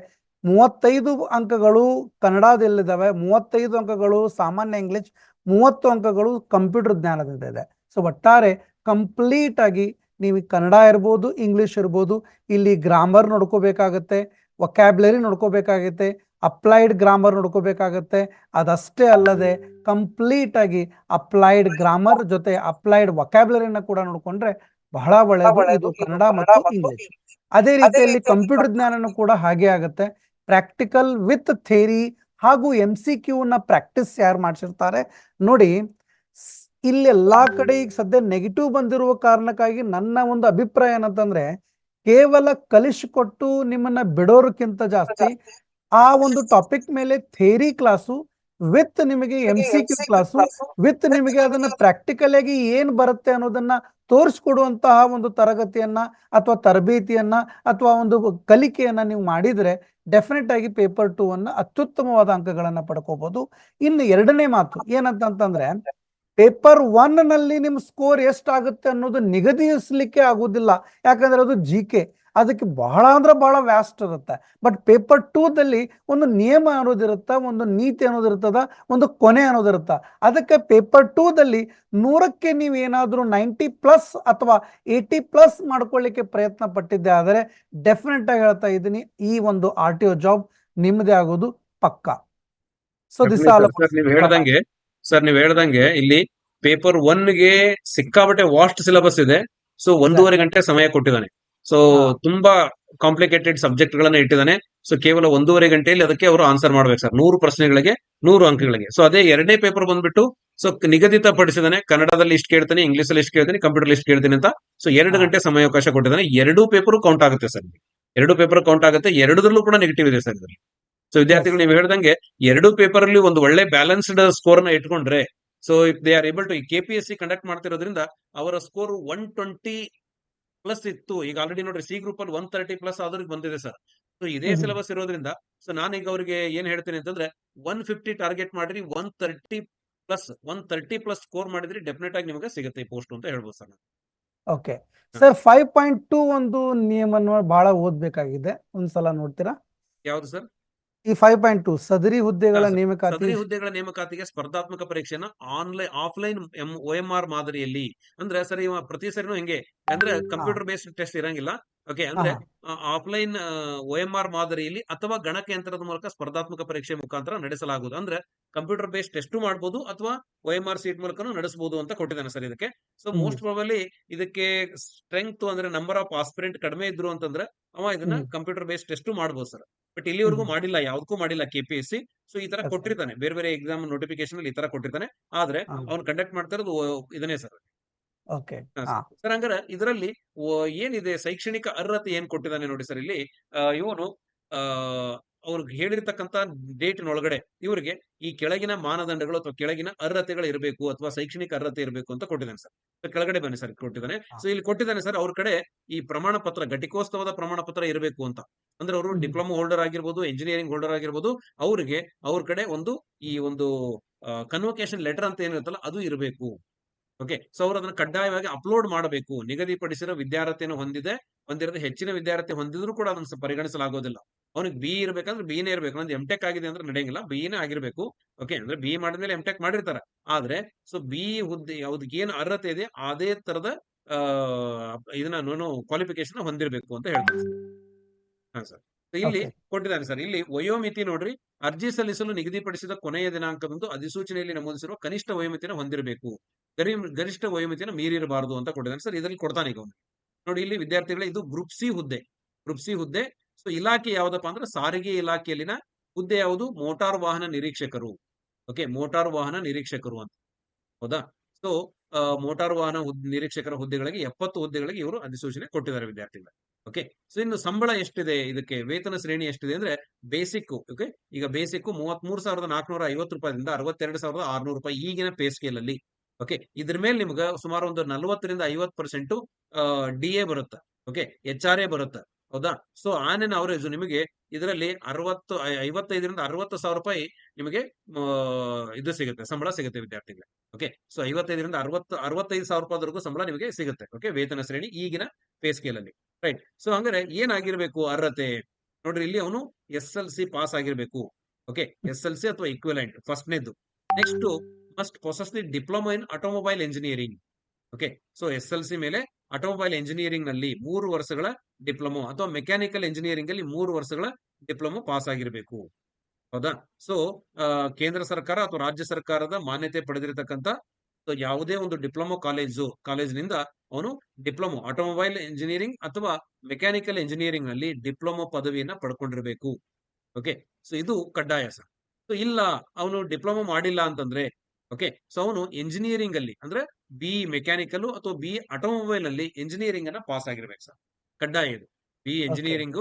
ಮೂವತ್ತೈದು ಅಂಕಗಳು ಕನ್ನಡದಲ್ಲಿದ್ದಾವೆ, ಮೂವತ್ತೈದು ಅಂಕಗಳು ಸಾಮಾನ್ಯ ಇಂಗ್ಲಿಷ್ ಮೂವತ್ತು ಅಂಕಗಳು ಕಂಪ್ಯೂಟರ್ ಜ್ಞಾನದಿಂದ ಇದೆ ಸೊ ಒಟ್ಟಾರೆ ಕಂಪ್ಲೀಟ್ ಆಗಿ ನೀವು ಕನ್ನಡ ಇರ್ಬೋದು ಇಂಗ್ಲಿಷ್ ಇರ್ಬೋದು ಇಲ್ಲಿ ಗ್ರಾಮರ್ ನೋಡ್ಕೋಬೇಕಾಗತ್ತೆ ವೊಕ್ಯಾಬ್ಲರಿ ನೋಡ್ಕೋಬೇಕಾಗತ್ತೆ ಅಪ್ಲೈಡ್ ಗ್ರಾಮರ್ ನೋಡ್ಕೋಬೇಕಾಗತ್ತೆ ಅದಷ್ಟೇ ಅಲ್ಲದೆ ಕಂಪ್ಲೀಟ್ ಆಗಿ ಅಪ್ಲೈಡ್ ಗ್ರಾಮರ್ ಜೊತೆ ಅಪ್ಲೈಡ್ ವೊಕ್ಯಾಬ್ಲರಿನ ಕೂಡ ನೋಡ್ಕೊಂಡ್ರೆ ಬಹಳ ಒಳ್ಳೆಯದು. ಕನ್ನಡ ಮತ್ತು ಇಂಗ್ಲಿಷ್ ಅದೇ ರೀತಿಯಲ್ಲಿ ಕಂಪ್ಯೂಟರ್ ಜ್ಞಾನನೂ ಕೂಡ ಹಾಗೆ ಆಗುತ್ತೆ. ಪ್ರಾಕ್ಟಿಕಲ್ ವಿತ್ ಥೇರಿ ಹಾಗೂ ಎಂ ಸಿ ಕ್ಯೂನ ಪ್ರಾಕ್ಟೀಸ್ ಯಾರು ಮಾಡಿಸಿರ್ತಾರೆ? ನೋಡಿ ಇಲ್ಲಿ ಎಲ್ಲಾ ಕಡೆ ಈಗ ಸದ್ಯ ನೆಗೆಟಿವ್ ಬಂದಿರುವ ಕಾರಣಕ್ಕಾಗಿ ನನ್ನ ಒಂದು ಅಭಿಪ್ರಾಯ ಏನಂತಂದ್ರೆ ಕೇವಲ ಕಲಿಸಿಕೊಟ್ಟು ನಿಮ್ಮನ್ನ ಬಿಡೋರಕ್ಕಿಂತ ಜಾಸ್ತಿ ಆ ಒಂದು ಟಾಪಿಕ್ ಮೇಲೆ ಥೇರಿ ಕ್ಲಾಸು ವಿತ್ ನಿಮಗೆ M C Q class with ನಿಮಗೆ ಅದನ್ನ ಪ್ರಾಕ್ಟಿಕಲ್ ಆಗಿ ಏನ್ ಬರುತ್ತೆ ಅನ್ನೋದನ್ನ ತೋರಿಸ್ಕೊಡುವಂತಹ ಒಂದು ತರಗತಿಯನ್ನ ಅಥವಾ ತರಬೇತಿಯನ್ನ ಅಥವಾ ಒಂದು ಕಲಿಕೆಯನ್ನ ನೀವು ಮಾಡಿದ್ರೆ ಡೆಫಿನೆಟ್ ಆಗಿ ಪೇಪರ್ ಟೂ ಅನ್ನ ಅತ್ಯುತ್ತಮವಾದ ಅಂಕಗಳನ್ನ ಪಡ್ಕೋಬಹುದು ಇನ್ನು ಎರಡನೇ ಮಾತು ಏನಂತಂತಂದ್ರೆ ಪೇಪರ್ ಒನ್ನಲ್ಲಿ ನಿಮ್ ಸ್ಕೋರ್ ಎಷ್ಟಾಗುತ್ತೆ ಅನ್ನೋದು ನಿಗದಿಸಲಿಕ್ಕೆ ಆಗುದಿಲ್ಲ ಯಾಕಂದ್ರೆ ಅದು ಜಿ ಕೆ ಅದಕ್ಕೆ ಬಹಳ ಅಂದ್ರೆ ಬಹಳ ವ್ಯಾಸ್ಟ್ ಇರುತ್ತೆ. ಬಟ್ ಪೇಪರ್ ಟೂ ದಲ್ಲಿ ಒಂದು ನಿಯಮ ಅನ್ನೋದಿರುತ್ತ ಒಂದು ನೀತಿ ಅನ್ನೋದಿರ್ತದ ಒಂದು ಕೊನೆ ಅನ್ನೋದಿರುತ್ತ. ಅದಕ್ಕೆ ಪೇಪರ್ ಟೂ ದಲ್ಲಿ ನೂರಕ್ಕೆ ನೀವು ಏನಾದರೂ ನೈಂಟಿ ಪ್ಲಸ್ ಅಥವಾ ಏಯ್ಟಿ ಪ್ಲಸ್ ಮಾಡ್ಕೊಳ್ಳಿಕ್ಕೆ ಪ್ರಯತ್ನ ಪಟ್ಟಿದ್ದೆ ಆದರೆ ಡೆಫಿನೆಟ್ ಆಗಿ ಹೇಳ್ತಾ ಇದ್ದೀನಿ ಈ ಒಂದು ಆರ್ ಟಿ ಒ ಜಾಬ್ ನಿಮ್ಮದೇ ಆಗೋದು ಪಕ್ಕ. ಸೊ ದಿಸ್ ಆಲ್ ನೀವು ಹೇಳ್ದಂಗೆ ಸರ್ ನೀವು ಹೇಳ್ದಂಗೆ ಇಲ್ಲಿ ಪೇಪರ್ ಒನ್ಗೆ ಸಿಕ್ಕಾಪಟ್ಟೆ ವಾಸ್ಟ್ ಸಿಲೆಬಸ್ ಇದೆ. ಸೊ ಒಂದೂವರೆ ಗಂಟೆ ಸಮಯ ಕೊಟ್ಟಿದ್ದಾನೆ. ಸೊ ತುಂಬಾ ಕಾಂಪ್ಲಿಕೇಟೆಡ್ ಸಬ್ಜೆಕ್ಟ್ ಗಳನ್ನ ಇಟ್ಟಿದ್ದಾನೆ. ಸೊ ಕೇವಲ ಒಂದೂವರೆ ಗಂಟೆಯಲ್ಲಿ ಅದಕ್ಕೆ ಅವರು ಆನ್ಸರ್ ಮಾಡ್ಬೇಕು ಸರ್. ನೂರು ಪ್ರಶ್ನೆಗಳಿಗೆ ನೂರು ಅಂಕಗಳಿಗೆ. ಸೊ ಅದೇ ಎರಡನೇ ಪೇಪರ್ ಬಂದ್ಬಿಟ್ಟು ಸೊ ನಿಗದಿತ ಪಡಿಸಿದಾನೆ ಕನ್ನಡದಲ್ಲಿ ಇಷ್ಟು ಕೇಳ್ತಾನೆ ಇಂಗ್ಲಿಷ್ ಅಲ್ಲಿ ಇಷ್ಟು ಕೇಳ್ತಾನೆ ಕಂಪ್ಯೂಟರ್ ಇಷ್ಟು ಕೇಳ್ತೀನಿ ಅಂತ. ಸೊ ಎರಡು ಗಂಟೆ ಸಮಯ ಅವಕಾಶ ಕೊಟ್ಟಿದ್ದಾನೆ. ಎರಡೂ ಪೇಪರ್ ಕೌಂಟ್ ಆಗುತ್ತೆ ಸರ್. ಎರಡು ಪೇಪರ್ ಕೌಂಟ್ ಆಗುತ್ತೆ. ಎರಡರಲ್ಲೂ ಕೂಡ ನೆಗೆಟಿವ್ ಇದೆ ಸರ್ ಇದರಲ್ಲಿ. ಸೊ ವಿದ್ಯಾರ್ಥಿಗಳು ನೀವು ಹೇಳ್ದಂಗೆ ಎರಡು ಪೇಪರ್ ಅಲ್ಲಿ ಒಂದು ಒಳ್ಳೆ ಬ್ಯಾಲೆನ್ಸ್ಡ್ ಸ್ಕೋರ್ನ ಇಟ್ಕೊಂಡ್ರೆ so if they are able to ಈ ಕೆಪಿಎಸ್ಸಿ ಕಂಡಕ್ಟ್ ಮಾಡ್ತಿರೋದ್ರಿಂದ ಅವರ ಸ್ಕೋರ್ ಒನ್ ಟ್ವೆಂಟಿ ಪ್ಲಸ್ ಇತ್ತು. ಈಗ ಆಲ್ರೆಡಿ ನೋಡ್ರಿ ಸಿ ಗ್ರೂಪ್ ಅಲ್ಲಿ ಒನ್ ತರ್ಟಿ ಪ್ಲಸ್ ಆದ್ರಿಗೆ ಬಂದಿದೆ ಸರ್ ಸೊ ಇದೇ. ಸಿಲೆಬಸ್ ಇರೋದ್ರಿಂದ ಸೊ ನಾನೀಗ ಅವರಿಗೆ ಏನ್ ಹೇಳ್ತೀನಿ ಅಂತಂದ್ರೆ ಒನ್ ಫಿಫ್ಟಿ ಟಾರ್ಗೆಟ್ ಮಾಡ್ರಿ one thirty plus one thirty plus score ಮಾಡಿದ್ರೆ ಡೆಫಿನೆಟ್ ಆಗಿ ನಿಮಗೆ ಸಿಗುತ್ತೆ ಈ ಪೋಸ್ಟ್ ಅಂತ ಹೇಳ್ಬೋದು sir okay sir five point two ಒಂದು ನಿಯಮ ಬಹಳ ಓದ್ಬೇಕಾಗಿದೆ. ಒಂದ್ಸಲ ನೋಡ್ತೀರಾ? ಯಾವ್ದು ಸರ್ ಈ ಫೈವ್ ಪಾಯಿಂಟ್ ಟು ಸದರಿ ಹುದ್ದೆಗಳ ನೇಮಕಾತಿ ಸದರಿ ಹುದ್ದೆಗಳ ನೇಮಕಾತಿಗೆ ಸ್ಪರ್ಧಾತ್ಮಕ ಪರೀಕ್ಷೆನ online offline M O M R ಮಾದರಿಯಲ್ಲಿ. ಅಂದ್ರೆ ಸರ್ ಇವ ಪ್ರತಿ ಸರಿನೂ ಹೆಂಗೆ? ಅಂದ್ರೆ ಕಂಪ್ಯೂಟರ್ ಬೇಸ್ಡ್ ಟೆಸ್ಟ್ ಇರಂಗಿಲ್ಲ. ಓಕೆ ಅಂದ್ರೆ ಆಫ್ಲೈನ್ ಒ ಎಂ ಆರ್ ಮಾದರಿಯಲ್ಲಿ ಅಥವಾ ಗಣಕಯಂತ್ರದ ಮೂಲಕ ಸ್ಪರ್ಧಾತ್ಮಕ ಪರೀಕ್ಷೆ ಮುಖಾಂತರ ನಡೆಸಲಾಗುವುದು. ಅಂದ್ರೆ ಕಂಪ್ಯೂಟರ್ ಬೇಸ್ಡ್ ಟೆಸ್ಟ್ ಮಾಡಬಹುದು ಅಥವಾ ಒ ಎಂ ಆರ್ ಸೀಟ್ ಮೂಲಕನೂ ನಡೆಸಬಹುದು ಅಂತ ಕೊಟ್ಟಿದ್ದಾನೆ ಸರ್ ಇದಕ್ಕೆ. ಸೊ ಮೋಸ್ಟ್ ಪ್ರಾಬಲಿ ಇದಕ್ಕೆ ಸ್ಟ್ರೆಂತ್ ಅಂದ್ರೆ ನಂಬರ್ ಆಫ್ ಆಸ್ಪಿರೆಂಟ್ ಕಡಿಮೆ ಇದ್ರು ಅಂತಂದ್ರೆ ಅವ ಇದನ್ನ ಕಂಪ್ಯೂಟರ್ ಬೇಸ್ಡ್ ಟೆಸ್ಟ್ ಮಾಡಬಹುದು ಸರ್. ಬಟ್ ಇಲ್ಲಿವರೆಗೂ. ಮಾಡಿಲ್ಲ ಯಾವ್ದಕ್ಕೂ ಮಾಡಿಲ್ಲ ಕೆಪಿಎಸ್ಸಿ ಸೊ ಈ ತರ ಕೊಟ್ಟಿರ್ತಾನೆ. ಬೇರೆ ಬೇರೆ ಎಕ್ಸಾಮ್ ನೋಟಿಫಿಕೇಶನ್ ಅಲ್ಲಿ ಈ ತರ ಕೊಟ್ಟಿರ್ತಾನೆ. ಆದ್ರೆ. ಅವ್ನು ಕಂಡಕ್ಟ್ ಮಾಡ್ತಾ ಇರೋದು ಇದನ್ನೇ ಸರ್. ಸರ್. ಹಂಗಾರೆ ಇದರಲ್ಲಿ ಏನಿದೆ? ಶೈಕ್ಷಣಿಕ ಅರ್ಹತೆ ಏನ್ ಕೊಟ್ಟಿದ್ದಾನೆ ನೋಡಿ ಸರ್ ಇಲ್ಲಿ? ಇವನು ಅವ್ರಿಗೆ ಹೇಳಿರ್ತಕ್ಕಂತ ಡೇಟ್ನೊಳಗಡೆ ಇವರಿಗೆ ಈ ಕೆಳಗಿನ ಮಾನದಂಡಗಳು ಅಥವಾ ಕೆಳಗಿನ ಅರ್ಹತೆಗಳು ಇರಬೇಕು ಅಥವಾ ಶೈಕ್ಷಣಿಕ ಅರ್ಹತೆ ಇರಬೇಕು ಅಂತ ಕೊಟ್ಟಿದ್ದಾನೆ ಸರ್. ಕೆಳಗಡೆ ಬನ್ನಿ ಸರ್ ಕೊಟ್ಟಿದ್ದಾನೆ. ಸೊ ಇಲ್ಲಿ ಕೊಟ್ಟಿದ್ದಾನೆ ಸರ್ ಅವ್ರ ಕಡೆ ಈ ಪ್ರಮಾಣ ಪತ್ರ ಘಟಿಕೋತ್ಸವದ ಪ್ರಮಾಣ ಪತ್ರ ಇರಬೇಕು ಅಂತ. ಅಂದ್ರೆ ಅವರು. ಡಿಪ್ಲೊಮಾ ಹೋಲ್ಡರ್ ಆಗಿರ್ಬೋದು ಇಂಜಿನಿಯರಿಂಗ್ ಹೋಲ್ಡರ್ ಆಗಿರ್ಬೋದು ಅವ್ರಿಗೆ ಅವ್ರ ಕಡೆ ಒಂದು ಈ ಒಂದು ಕನ್ವೊಕೇಶನ್ ಲೆಟರ್ ಅಂತ ಏನಿರುತ್ತಲ್ಲ ಅದು ಇರಬೇಕು. ಓಕೆ ಸೊ ಅವ್ರು ಅದನ್ನ ಕಡ್ಡಾಯವಾಗಿ ಅಪ್ಲೋಡ್ ಮಾಡಬೇಕು. ನಿಗದಿಪಡಿಸಿರೋ ವಿದ್ಯಾರ್ಥಿಯನ್ನು ಹೊಂದಿದೆ ಹೊಂದಿರದ ಹೆಚ್ಚಿನ ವಿದ್ಯಾರ್ಥಿ ಹೊಂದಿದ್ರು ಕೂಡ ಅದನ್ನ ಪರಿಗಣಿಸಲಾಗೋದಿಲ್ಲ. ಅವನಿಗೆ ಬಿ ಇರ್ಬೇಕಂದ್ರೆ ಬಿನೇ ಇರ್ಬೇಕು. ಅಂದ್ರೆ ಎಂ ಟೆಕ್ ಆಗಿದೆ ಅಂದ್ರೆ ನಡೆಯಂಗಿಲ್ಲ. ಬಿನೇ ಆಗಿರ್ಬೇಕು. ಓಕೆ ಅಂದ್ರೆ ಬಿ ಮಾಡಿದ್ಮೇಲೆ ಎಂ ಟೆಕ್ ಮಾಡಿರ್ತಾರ. ಆದ್ರೆ ಸೊ ಬಿ ಹುದ್ದೆ ಅದಕ್ಕೆ ಏನು ಅರ್ಹತೆ ಇದೆ ಅದೇ ತರದ ಇದನ್ನ ನಾನು ಕ್ವಾಲಿಫಿಕೇಶನ್ ಹೊಂದಿರಬೇಕು ಅಂತ ಹೇಳ್ತಾರೆ. ಹಾ ಸರ್. ಇಲ್ಲಿ ಕೊಟ್ಟಿದ್ದಾರೆ ಸರ್. ಇಲ್ಲಿ ವಯೋಮಿತಿ ನೋಡ್ರಿ. ಅರ್ಜಿ ಸಲ್ಲಿಸಲು ನಿಗದಿಪಡಿಸಿದ ಕೊನೆಯ ದಿನಾಂಕದಂದು ಅಧಿಸೂಚನೆಯಲ್ಲಿ ನಮೂದಿಸಿರುವ ಕನಿಷ್ಠ ವಯೋಮಿತಿನ ಹೊಂದಿರಬೇಕು. ಗರಿ ಗರಿಷ್ಠ ವಯೋಮಿತಿನ ಮೀರಿರಬಾರದು ಅಂತ ಕೊಟ್ಟಿದ್ದಾರೆ ಸರ್. ಇದರಲ್ಲಿ ಕೊಡ್ತಾನೆ ಈಗ. ನೋಡಿ ಇಲ್ಲಿ ವಿದ್ಯಾರ್ಥಿಗಳ ಇದು ಗ್ರೂಪ್ ಸಿ ಹುದ್ದೆ. ಗ್ರೂಪ್ ಸಿ ಹುದ್ದೆ ಸೊ ಇಲಾಖೆ ಯಾವ್ದಪ್ಪ ಅಂದ್ರೆ ಸಾರಿಗೆ ಇಲಾಖೆಯಲ್ಲಿನ ಹುದ್ದೆ ಯಾವುದು? ಮೋಟಾರ್ ವಾಹನ ನಿರೀಕ್ಷಕರು. ಓಕೆ ಮೋಟಾರ್ ವಾಹನ ನಿರೀಕ್ಷಕರು ಅಂತ. ಹೌದಾ? ಸೊ ಮೋಟಾರ್ ವಾಹನ ನಿರೀಕ್ಷಕರ ಹುದ್ದೆಗಳಿಗೆ ಎಪ್ಪತ್ತು ಹುದ್ದೆಗಳಿಗೆ ಇವರು ಅಧಿಸೂಚನೆ ಕೊಟ್ಟಿದ್ದಾರೆ ವಿದ್ಯಾರ್ಥಿಗಳ. ಓಕೆ ಸೊ ಇನ್ನು ಸಂಬಳ ಎಷ್ಟಿದೆ ಇದಕ್ಕೆ? ವೇತನ ಶ್ರೇಣಿ ಎಷ್ಟಿದೆ ಅಂದ್ರೆ ಬೇಸಿಕ್ ಓಕೆ ಈಗ ಬೇಸಿಕ್ ಮೂವತ್ತ್ ಮೂರು ಸಾವಿರದ ನಾಲ್ಕುನೂರ ಐವತ್ತು ರೂಪಾಯಿಂದ ಅರವತ್ತೆರಡು ಸಾವಿರದ ಆರ್ನೂರು ರೂಪಾಯಿ ಈಗಿನ ಪೇ ಸ್ಕೇಲ್ ಅಲ್ಲಿ. ಓಕೆ ಇದ್ರ ಮೇಲೆ ನಿಮ್ಗೆ ಸುಮಾರು ಒಂದು ನಲ್ವತ್ತರಿಂದ ಐವತ್ತು ಪರ್ಸೆಂಟ್ ಡಿ ಎ ಬರುತ್ತೆ. ಓಕೆ ಎಚ್ ಆರ್ ಎ ಬರುತ್ತೆ. ಹೌದಾ? ಸೊ ಆನ್ ಅನ್ ಅವರೇಜ್ ನಿಮಗೆ ಇದರಲ್ಲಿ ಅರವತ್ತು ಐವತ್ತೈದರಿಂದ ಅರವತ್ತು ಸಾವಿರ ರೂಪಾಯಿ ನಿಮಗೆ ಇದು ಸಿಗುತ್ತೆ, ಸಂಬಳ ಸಿಗುತ್ತೆ ವಿದ್ಯಾರ್ಥಿಗಳಿಗೆ. ಓಕೆ ಸೊ ಐವತ್ತೈದರಿಂದ ಅರವತ್ತು, ಅರವತ್ತೈದು ಸಾವಿರ ರೂಪಾಯಿವರೆಗೂ ಸಂಬಳ ನಿಮಗೆ ಸಿಗುತ್ತೆ. ಓಕೆ ವೇತನ ಶ್ರೇಣಿ ಈಗಿನ ಪೇ ಸ್ಕೇಲ್ ಅಲ್ಲಿ ರೈಟ್ ಸೊ ಹಂಗಾರೆ ಏನಾಗಿರ್ಬೇಕು ಅರ್ಹತೆ? ನೋಡ್ರಿ, ಇಲ್ಲಿ ಅವನು ಎಸ್ ಎಲ್ ಸಿ ಪಾಸ್ ಆಗಿರ್ಬೇಕು. ಓಕೆ ಎಸ್ ಎಲ್ ಸಿ ಅಥವಾ equivalent ಫಸ್ಟ್ನೇದು next must process the diploma in automobile engineering okay so S L C ಮೇಲೆ ಆಟೋಮೊಬೈಲ್ ಇಂಜಿನಿಯರಿಂಗ್ನಲ್ಲಿ ಮೂರು ವರ್ಷಗಳ ಡಿಪ್ಲೊಮೊ ಅಥವಾ ಮೆಕ್ಯಾನಿಕಲ್ ಇಂಜಿನಿಯರಿಂಗ್ ಅಲ್ಲಿ ಮೂರು ವರ್ಷಗಳ ಡಿಪ್ಲೊಮೊ ಪಾಸ್ ಆಗಿರಬೇಕು ಹೌದಾ ಸೊ ಕೇಂದ್ರ ಸರ್ಕಾರ ಅಥವಾ ರಾಜ್ಯ ಸರ್ಕಾರದ ಮಾನ್ಯತೆ ಪಡೆದಿರತಕ್ಕಂತ ಯಾವುದೇ ಒಂದು ಡಿಪ್ಲೊಮೊ ಕಾಲೇಜು, ಕಾಲೇಜಿನಿಂದ ಅವನು ಡಿಪ್ಲೊಮೊ ಆಟೋಮೊಬೈಲ್ ಇಂಜಿನಿಯರಿಂಗ್ ಅಥವಾ ಮೆಕ್ಯಾನಿಕಲ್ ಇಂಜಿನಿಯರಿಂಗ್ನಲ್ಲಿ ಡಿಪ್ಲೊಮೊ ಪದವಿಯನ್ನ ಪಡ್ಕೊಂಡಿರ್ಬೇಕು. ಓಕೆ ಸೊ ಇದು ಕಡ್ಡಾಯ ಸರ್. ಸೊ ಇಲ್ಲ, ಅವನು ಡಿಪ್ಲೊಮೊ ಮಾಡಿಲ್ಲ ಅಂತಂದ್ರೆ ಓಕೆ ಸೊ ಅವನು ಇಂಜಿನಿಯರಿಂಗ್ ಅಲ್ಲಿ ಅಂದ್ರೆ ಬಿ ಮೆಕ್ಯಾನಿಕಲ್ ಅಥವಾ ಬಿ ಆಟೋಮೊಬೈಲ್ ಅಲ್ಲಿ ಇಂಜಿನಿಯರಿಂಗ್ ಅನ್ನ ಪಾಸ್ ಆಗಿರ್ಬೇಕು ಸರ್ ಕಡ್ಡಾಯ ಇದು. ಬಿ ಇಂಜಿನಿಯರಿಂಗ್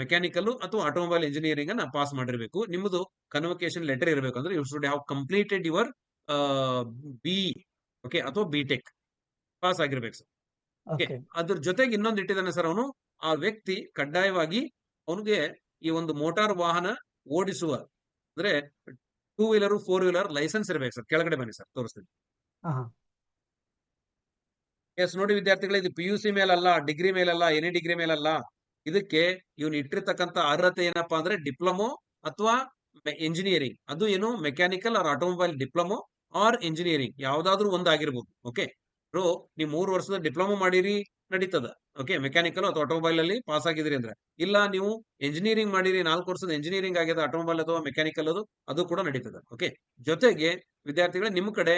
ಮೆಕ್ಯಾನಿಕಲ್ ಅಥವಾ ಆಟೋಮೊಬೈಲ್ ಇಂಜಿನಿಯರಿಂಗ್ ಅನ್ನ ಪಾಸ್ ಮಾಡಿರ್ಬೇಕು. ನಿಮ್ಮದು ಕನ್ವೊಕೇಶನ್ ಲೆಟರ್ ಇರಬೇಕು ಅಂದ್ರೆ you should have completed your B okay ಅಥವಾ ಬಿ ಟೆಕ್ ಪಾಸ್ ಆಗಿರ್ಬೇಕು ಸರ್ ಓಕೆ ಅದ್ರ ಜೊತೆಗೆ ಇನ್ನೊಂದು ಇಟ್ಟಿದ್ದಾನೆ ಸರ್ ಅವನು. ಆ ವ್ಯಕ್ತಿ ಕಡ್ಡಾಯವಾಗಿ ಅವನಿಗೆ ಈ ಒಂದು ಮೋಟಾರ್ ವಾಹನ ಓಡಿಸುವ ಅಂದ್ರೆ two wheeler four wheeler licence ಇರಬೇಕು ಸರ್ ಕೆಳಗಡೆ ಬನ್ನಿ ಸರ್ ತೋರಿಸ್ತೀನಿ. ಎಸ್ ನೋಡಿ ವಿದ್ಯಾರ್ಥಿಗಳೇ, ಇದು ಪಿ ಯು ಸಿ ಮೇಲಲ್ಲ, ಡಿಗ್ರಿ ಮೇಲಲ್ಲ ಎನಿ ಡಿಗ್ರಿ ಮೇಲಲ್ಲ, ಇದಕ್ಕೆ ಇವನು ಇಟ್ಟಿರ್ತಕ್ಕಂಥ ಅರ್ಹತೆ ಏನಪ್ಪಾ ಅಂದ್ರೆ ಡಿಪ್ಲೊಮೊ ಅಥವಾ ಇಂಜಿನಿಯರಿಂಗ್ ಅದು ಏನು? Mechanical or automobile diploma or engineering ಯಾವ್ದಾದ್ರು ಒಂದು ಆಗಿರ್ಬೋದು ಓಕೆ ಬ್ರೋ ನೀವು ಮೂರು ವರ್ಷದ ಡಿಪ್ಲೊಮೊ ಮಾಡಿರಿ, ನಡೀತದ ಓಕೆ ಮೆಕ್ಯಾನಿಕಲ್ ಅಥವಾ ಆಟೋಮೊಬೈಲ್ ಅಲ್ಲಿ ಪಾಸ್ ಆಗಿದ್ರಿ ಅಂದ್ರೆ. ಇಲ್ಲ, ನೀವು ಇಂಜಿನಿಯರಿಂಗ್ ಮಾಡಿರಿ, ನಾಲ್ಕು ವರ್ಷದ ಇಂಜಿನಿಯರಿಂಗ್ ಆಗಿದೆ ಆಟೋಮೊಬೈಲ್ ಅಥವಾ ಮೆಕ್ಯಾನಿಕಲ್ ಅದು ಅದು ಕೂಡ ನಡೀತದೆ ಓಕೆ ಜೊತೆಗೆ, ವಿದ್ಯಾರ್ಥಿಗಳೇ ನಿಮ್ಮ ಕಡೆ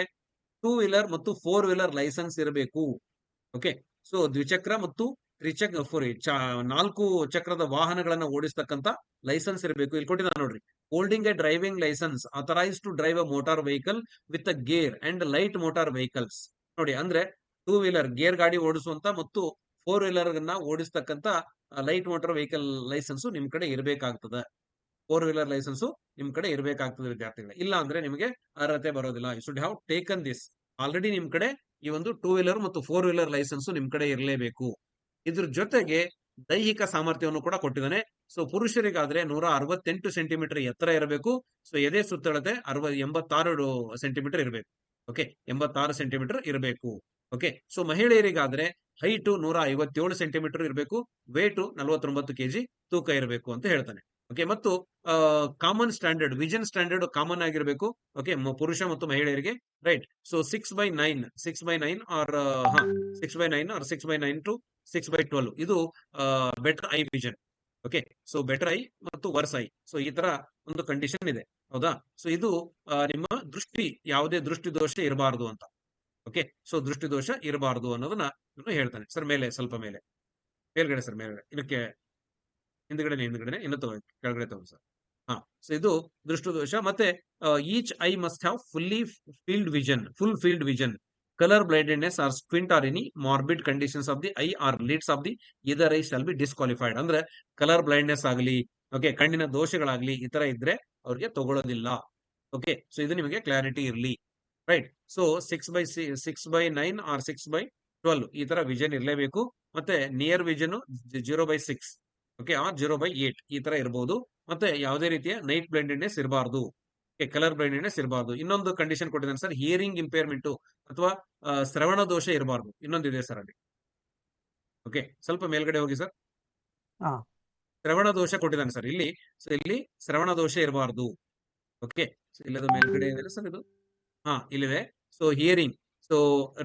ಟೂ ವೀಲರ್ ಮತ್ತು ಫೋರ್ ವೀಲರ್ ಲೈಸೆನ್ಸ್ ಇರಬೇಕು. ಓಕೆ? ಸೊ ದ್ವಿಚಕ್ರ ಮತ್ತು ತ್ರಿಚಕ್ರ ಸಾರಿ ನಾಲ್ಕು ಚಕ್ರದ ವಾಹನಗಳನ್ನ ಓಡಿಸ್ತಕ್ಕಂತ ಲೈಸೆನ್ಸ್ ಇರಬೇಕು. ಇಲ್ಲಿ ಕೊಟ್ಟಿದ್ದಾರೆ ನೋಡ್ರಿ holding a driving licence authorise to drive a motor vehicle with a gear and light motor vehicles ನೋಡಿ, ಅಂದ್ರೆ ಟೂ ವೀಲರ್ ಗೇರ್ ಗಾಡಿ ಓಡಿಸುವಂತ ಮತ್ತು ಫೋರ್ ವೀಲರ್ ಅನ್ನ ಓಡಿಸ್ತಕ್ಕಂತ ಲೈಟ್ ಮೋಟಾರ್ ವೆಹಿಕಲ್ ಲೈಸೆನ್ಸ್ ನಿಮ್ ಕಡೆ ಇರಬೇಕಾಗ್ತದೆ. ಫೋರ್ ವೀಲರ್ ಲೈಸೆನ್ಸ್ ನಿಮ್ ಕಡೆ ಇರಬೇಕಾಗ್ತದೆ ವಿದ್ಯಾರ್ಥಿಗಳೇ. ಇಲ್ಲ ಅಂದ್ರೆ ನಿಮಗೆ ಅರ್ಹತೆ ಬರೋದಿಲ್ಲ. You should have taken this already ನಿಮ್ ಕಡೆ ಈ ಒಂದು ಟೂ ವೀಲರ್ ಮತ್ತು ಫೋರ್ ವೀಲರ್ ಲೈಸೆನ್ಸ್ ನಿಮ್ ಕಡೆ ಇರಲೇಬೇಕು. ಇದ್ರ ಜೊತೆಗೆ ದೈಹಿಕ ಸಾಮರ್ಥ್ಯವನ್ನು ಕೂಡ ಕೊಟ್ಟಿದ್ದಾನೆ. ಸೊ ಪುರುಷರಿಗಾದ್ರೆ ನೂರ ಅರವತ್ತೆಂಟು ಸೆಂಟಿಮೀಟರ್ ಎತ್ತರ ಇರಬೇಕು. ಸೊ ಎದೆ ಸುತ್ತಳತೆ ಅರವ, ಎಂಬತ್ತಾರು ಸೆಂಟಿಮೀಟರ್ ಇರಬೇಕು. ಓಕೆ ಎಂಬತ್ತಾರು ಸೆಂಟಿಮೀಟರ್ ಇರಬೇಕು. ಓಕೆ ಸೊ ಮಹಿಳೆಯರಿಗಾದ್ರೆ ಹೈಟು ನೂರ ಐವತ್ತೇಳು ಸೆಂಟಿಮೀಟರ್ ಇರಬೇಕು. ವೇಟು ನಲವತ್ತೊಂಬತ್ತು ಕೆಜಿ ತೂಕ ಇರಬೇಕು ಅಂತ ಹೇಳ್ತಾನೆ. ಓಕೆ ಮತ್ತು common standard vision standard common ಆಗಿರಬೇಕು. ಓಕೆ ಪುರುಷ ಮತ್ತು ಮಹಿಳೆಯರಿಗೆ right so six by nine six by nine or six by nine or six by nine to six by twelve ಇದು better eye vision okay so better eye ಮತ್ತು worse eye so ಈ ತರ ಒಂದು condition ಇದೆ. ಹೌದಾ? So ಇದು ನಿಮ್ಮ ದೃಷ್ಟಿ, ಯಾವುದೇ ದೃಷ್ಟಿ ದೋಷ ಇರಬಾರದು ಅಂತ. ಓಕೆ ಸೊ ದೃಷ್ಟಿ ದೋಷ ಇರಬಾರದು ಅನ್ನೋದನ್ನ ನಾನು ಹೇಳ್ತಾನೆ. ಸರ್, ಮೇಲೆ, ಸ್ವಲ್ಪ ಮೇಲೆ. ಮೇಲ್ಗಡೆ ಸರ್ ಮೇಲ್ಗಡೆ ಇದಕ್ಕೆ ಹಿಂದ್ಗಡೆ ಹಿಂದ್ಗಡೆ ಇನ್ನು ತಗೋ ಕೆಳಗಡೆ ತಗೋ ಸರ್. ಹಾ ಸೊ ಇದು ದೃಷ್ಟಿ ದೋಷ ಮತ್ತೆ each eye must have fully field vision full field vision colour blindedness or squint or any morbid conditions of the eye or lids of the either eye shall be disqualified ಅಂದ್ರೆ colour blindness ಆಗಲಿ okay ಕಣ್ಣಿನ ದೋಷಗಳಾಗ್ಲಿ, ಈ ತರ ಇದ್ರೆ ಅವ್ರಿಗೆ ತಗೊಳ್ಳೋದಿಲ್ಲ okay so ಇದು ನಿಮಗೆ ಕ್ಲಾರಿಟಿ ಇರಲಿ. Right so six by six by nine or six by twelve ಈ ತರ ವಿಷನ್ ಇರಲೇಬೇಕು. ಮತ್ತೆ near vision zero by six okay or zero by eight ಈ ತರ ಇರಬಹುದು ಮತ್ತೆ ಯಾವುದೇ ರೀತಿಯ ನೈಟ್ ಬ್ಲೈಂಡೆಡ್ನೆಸ್ ಇರಬಾರ್ದು. ಕಲರ್ ಬ್ಲೈಂಡೆಡ್ನೆಸ್ ಇರಬಾರ್ದು. ಇನ್ನೊಂದು ಕಂಡೀಷನ್ ಕೊಟ್ಟಿದ್ದಾನೆ ಸರ್ ಹಿಯರಿಂಗ್ ಇಂಪೇರ್ಮೆಂಟ್ ಅಥವಾ ಶ್ರವಣ ದೋಷ ಇರಬಾರ್ದು. ಇನ್ನೊಂದಿದೆ ಸರ್ ಅಲ್ಲಿ. ಓಕೆ ಸ್ವಲ್ಪ ಮೇಲ್ಗಡೆ ಹೋಗಿ ಸರ್ ಹಾ. ಶ್ರವಣ ದೋಷ ಕೊಟ್ಟಿದ್ದಾನೆ ಸರ್ ಇಲ್ಲಿ ಇಲ್ಲಿ ಶ್ರವಣ ದೋಷ ಇರಬಾರ್ದು. ಓಕೆ ಇಲ್ಲದ ಮೇಲ್ಗಡೆ ಇದೆ ಸರ್ ಇದು? ಹಾ ಇಲ್ಲಿದೆ. So hearing so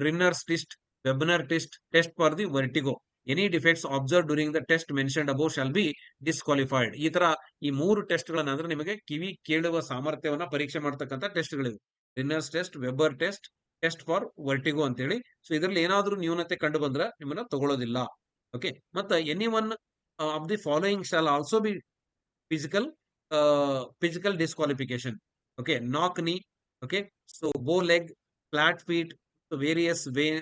Rinne's test ವೆಬ್ನರ್ test test for the vertigo any defects observe during the test mentioned above shall be disqualified ಈ ತರ ಈ ಮೂರು ಟೆಸ್ಟ್ಗಳನ್ನ ಅಂದ್ರೆ ನಿಮಗೆ ಕಿವಿ ಕೇಳುವ ಸಾಮರ್ಥ್ಯವನ್ನ ಪರೀಕ್ಷೆ ಮಾಡ್ತಕ್ಕಂಥ ಟೆಸ್ಟ್ಗಳಿವೆ Rinne's test Weber test test for vertigo ಅಂತೇಳಿ. ಸೊ ಇದರಲ್ಲಿ ಏನಾದ್ರೂ ನ್ಯೂನತೆ ಕಂಡು ಬಂದ್ರೆ ನಿಮ್ಮನ್ನ ತಗೊಳ್ಳೋದಿಲ್ಲ. ಓಕೆ ಮತ್ತೆ any one of the following shall also be physical physical disqualification okay knock knee okay so bow leg flat feet various vein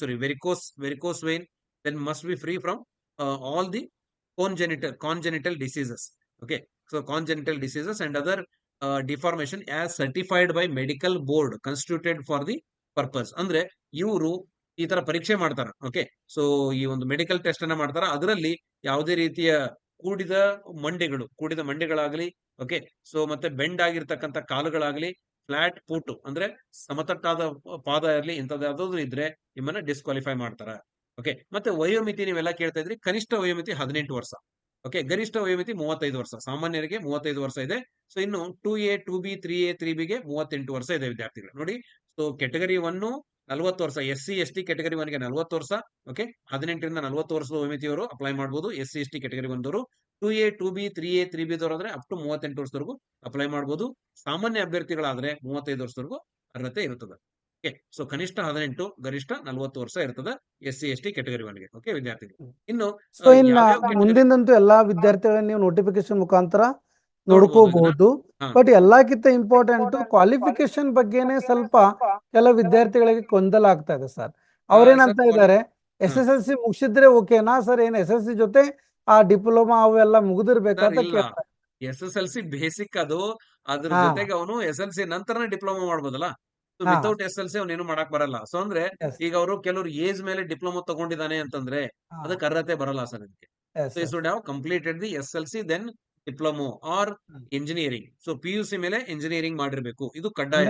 sorry varicose varicose vein then must be free from uh, all the congenital congenital diseases okay so congenital diseases and other uh, deformation as certified by medical board constituted for the purpose ಅಂದ್ರೆ ಇವರು ಈ ತರ ಪರೀಕ್ಷೆ ಮಾಡ್ತಾರ okay so ಈ ಒಂದು medical test ಅನ್ನ ಮಾಡ್ತಾರ ಅದರಲ್ಲಿ ಯಾವುದೇ ರೀತಿಯ ಕೂಡಿದ ಮಂಡಿಗಳು ಕೂಡಿದ ಮಂಡಿಗಳಾಗ್ಲಿ ಓಕೆ ಸೊ ಮತ್ತೆ ಬೆಂಡ್ ಆಗಿರ್ತಕ್ಕಂಥ ಕಾಲುಗಳಾಗ್ಲಿ ಫ್ಲಾಟ್ ಪೂಟು ಅಂದ್ರೆ ಸಮತಟ್ಟಾದ ಪಾದ ಇರಲಿ ಇಂಥದ್ದು ಯಾವ್ದಾದ್ರು ಇದ್ರೆ ನಿಮ್ಮನ್ನ ಡಿಸ್ಕ್ವಾಲಿಫೈ ಮಾಡ್ತಾರ ಓಕೆ ಮತ್ತೆ ವಯೋಮಿತಿ ನೀವೆಲ್ಲ ಕೇಳ್ತಾ ಇದ್ರಿ, ಕನಿಷ್ಠ ವಯೋಮಿತಿ ಹದಿನೆಂಟು ವರ್ಷ. ಓಕೆ ಗರಿಷ್ಠ ವಯೋಮಿತಿ ಮೂವತ್ತೈದು ವರ್ಷ. ಸಾಮಾನ್ಯರಿಗೆ ಮೂವತ್ತೈದು ವರ್ಷ ಇದೆ. ಸೊ ಇನ್ನು two A two B three A three ಬಿಗೆ ಮೂವತ್ತೆಂಟು ವರ್ಷ ಇದೆ ವಿದ್ಯಾರ್ಥಿಗಳು. ನೋಡಿ ಸೊ ಕೆಟಗರಿ ಒನ್ ನಲ್ವತ್ತು ವರ್ಷ. S C S T category ಒನ್ಗೆ ನಲ್ವತ್ತು ವರ್ಷ. ಓಕೆ ಹದಿನೆಂಟರಿಂದ ನಲ್ವತ್ತು ವರ್ಷದ ವಯೋಮಿತಿಯವರು ಅಪ್ಲೈ ಮಾಡಬಹುದು S C S T category ಒಂದವರು two A two B three A three ಬಿದವರು ಅಂದ್ರೆ ಅಪ್ ಟು ಮೂವತ್ತೆಂಟು ವರ್ಷದವರೆಗೂ ಅಪ್ಲೈ ಮಾಡಬಹುದು ಸಾಮಾನ್ಯ ಅಭ್ಯರ್ಥಿಗಳಾದ್ರೆ ಮೂವತ್ತೈದು ವರ್ಷದವರೆಗೂ ಅರ್ಹತೆ ಇರುತ್ತದೆ. ಓಕೆ ಸೊ ಕನಿಷ್ಠ ಹದಿನೆಂಟು ಗರಿಷ್ಠ ನಲ್ವತ್ತು ವರ್ಷ ಇರ್ತದ S C S T category ಒನ್ಗೆ okay ವಿದ್ಯಾರ್ಥಿಗಳು ಇನ್ನು ಮುಂದಿನಂತೂ ಇನ್ನ ಎಲ್ಲಾ ವಿದ್ಯಾರ್ಥಿಗಳನ್ನ ನೀವು ನೋಟಿಫಿಕೇಶನ್ ಮುಖಾಂತರ ನೋಡ್ಕೋಬಹುದು. ಬಟ್ ಎಲ್ಲಕ್ಕಿಂತ ಇಂಪಾರ್ಟೆಂಟ್ ಕ್ವಾಲಿಫಿಕೇಶನ್ ಬಗ್ಗೆನೇ ಸ್ವಲ್ಪ ಕೆಲವು ವಿದ್ಯಾರ್ಥಿಗಳಿಗೆ ಗೊಂದಲ ಆಗ್ತಾ ಇದೆ ಸರ್. ಅವ್ರೇನಂತ ಇದ್ದಾರೆ ಎಸ್ ಎಸ್ ಎಲ್ ಸಿ ಮುಗಿಸಿದ್ರೆ ಓಕೆನಾ ಸರ್? ಏನ್ ಎಸ್ ಎಸ್ ಸಿ ಜೊತೆ ಆ ಡಿಪ್ಲೊಮಾ ಅವೆಲ್ಲ ಮುಗಿದಿರ್ಬೇಕಂತ ಕೇಳ್ತಾರೆ S S L C basic ಅದು ಅದ್ರ ಜೊತೆಗೆ ಅವನು ಎಸ್ ಎಲ್ ಸಿ ನಂತರನೇ ಡಿಪ್ಲೊಮಾ ಮಾಡ್ಬೋದಲ್ಲ. ವಿತೌಟ್ ಎಸ್ ಎಲ್ ಸಿ ಅವ್ನೇನು ಮಾಡಕ್ ಬರಲ್ಲ. ಸೊ ಅಂದ್ರೆ ಈಗ ಅವರು ಕೆಲವರು ಏಜ್ ಮೇಲೆ ಡಿಪ್ಲೊಮಾ ತಗೊಂಡಿದ್ದಾನೆ ಅಂತಂದ್ರೆ. ಅದಕ್ಕೆ ಅರ್ಹತೆ ಬರಲ್ಲ ಸರ್ ಅದಕ್ಕೆ. Yes, so yes. Should have completed the S L C then diploma or engineering so P U C ಮೇಲೆ ಇಂಜಿನಿಯರಿಂಗ್ ಮಾಡಿರ್ಬೇಕು. ಇದು ಕಡ್ಡಾಯ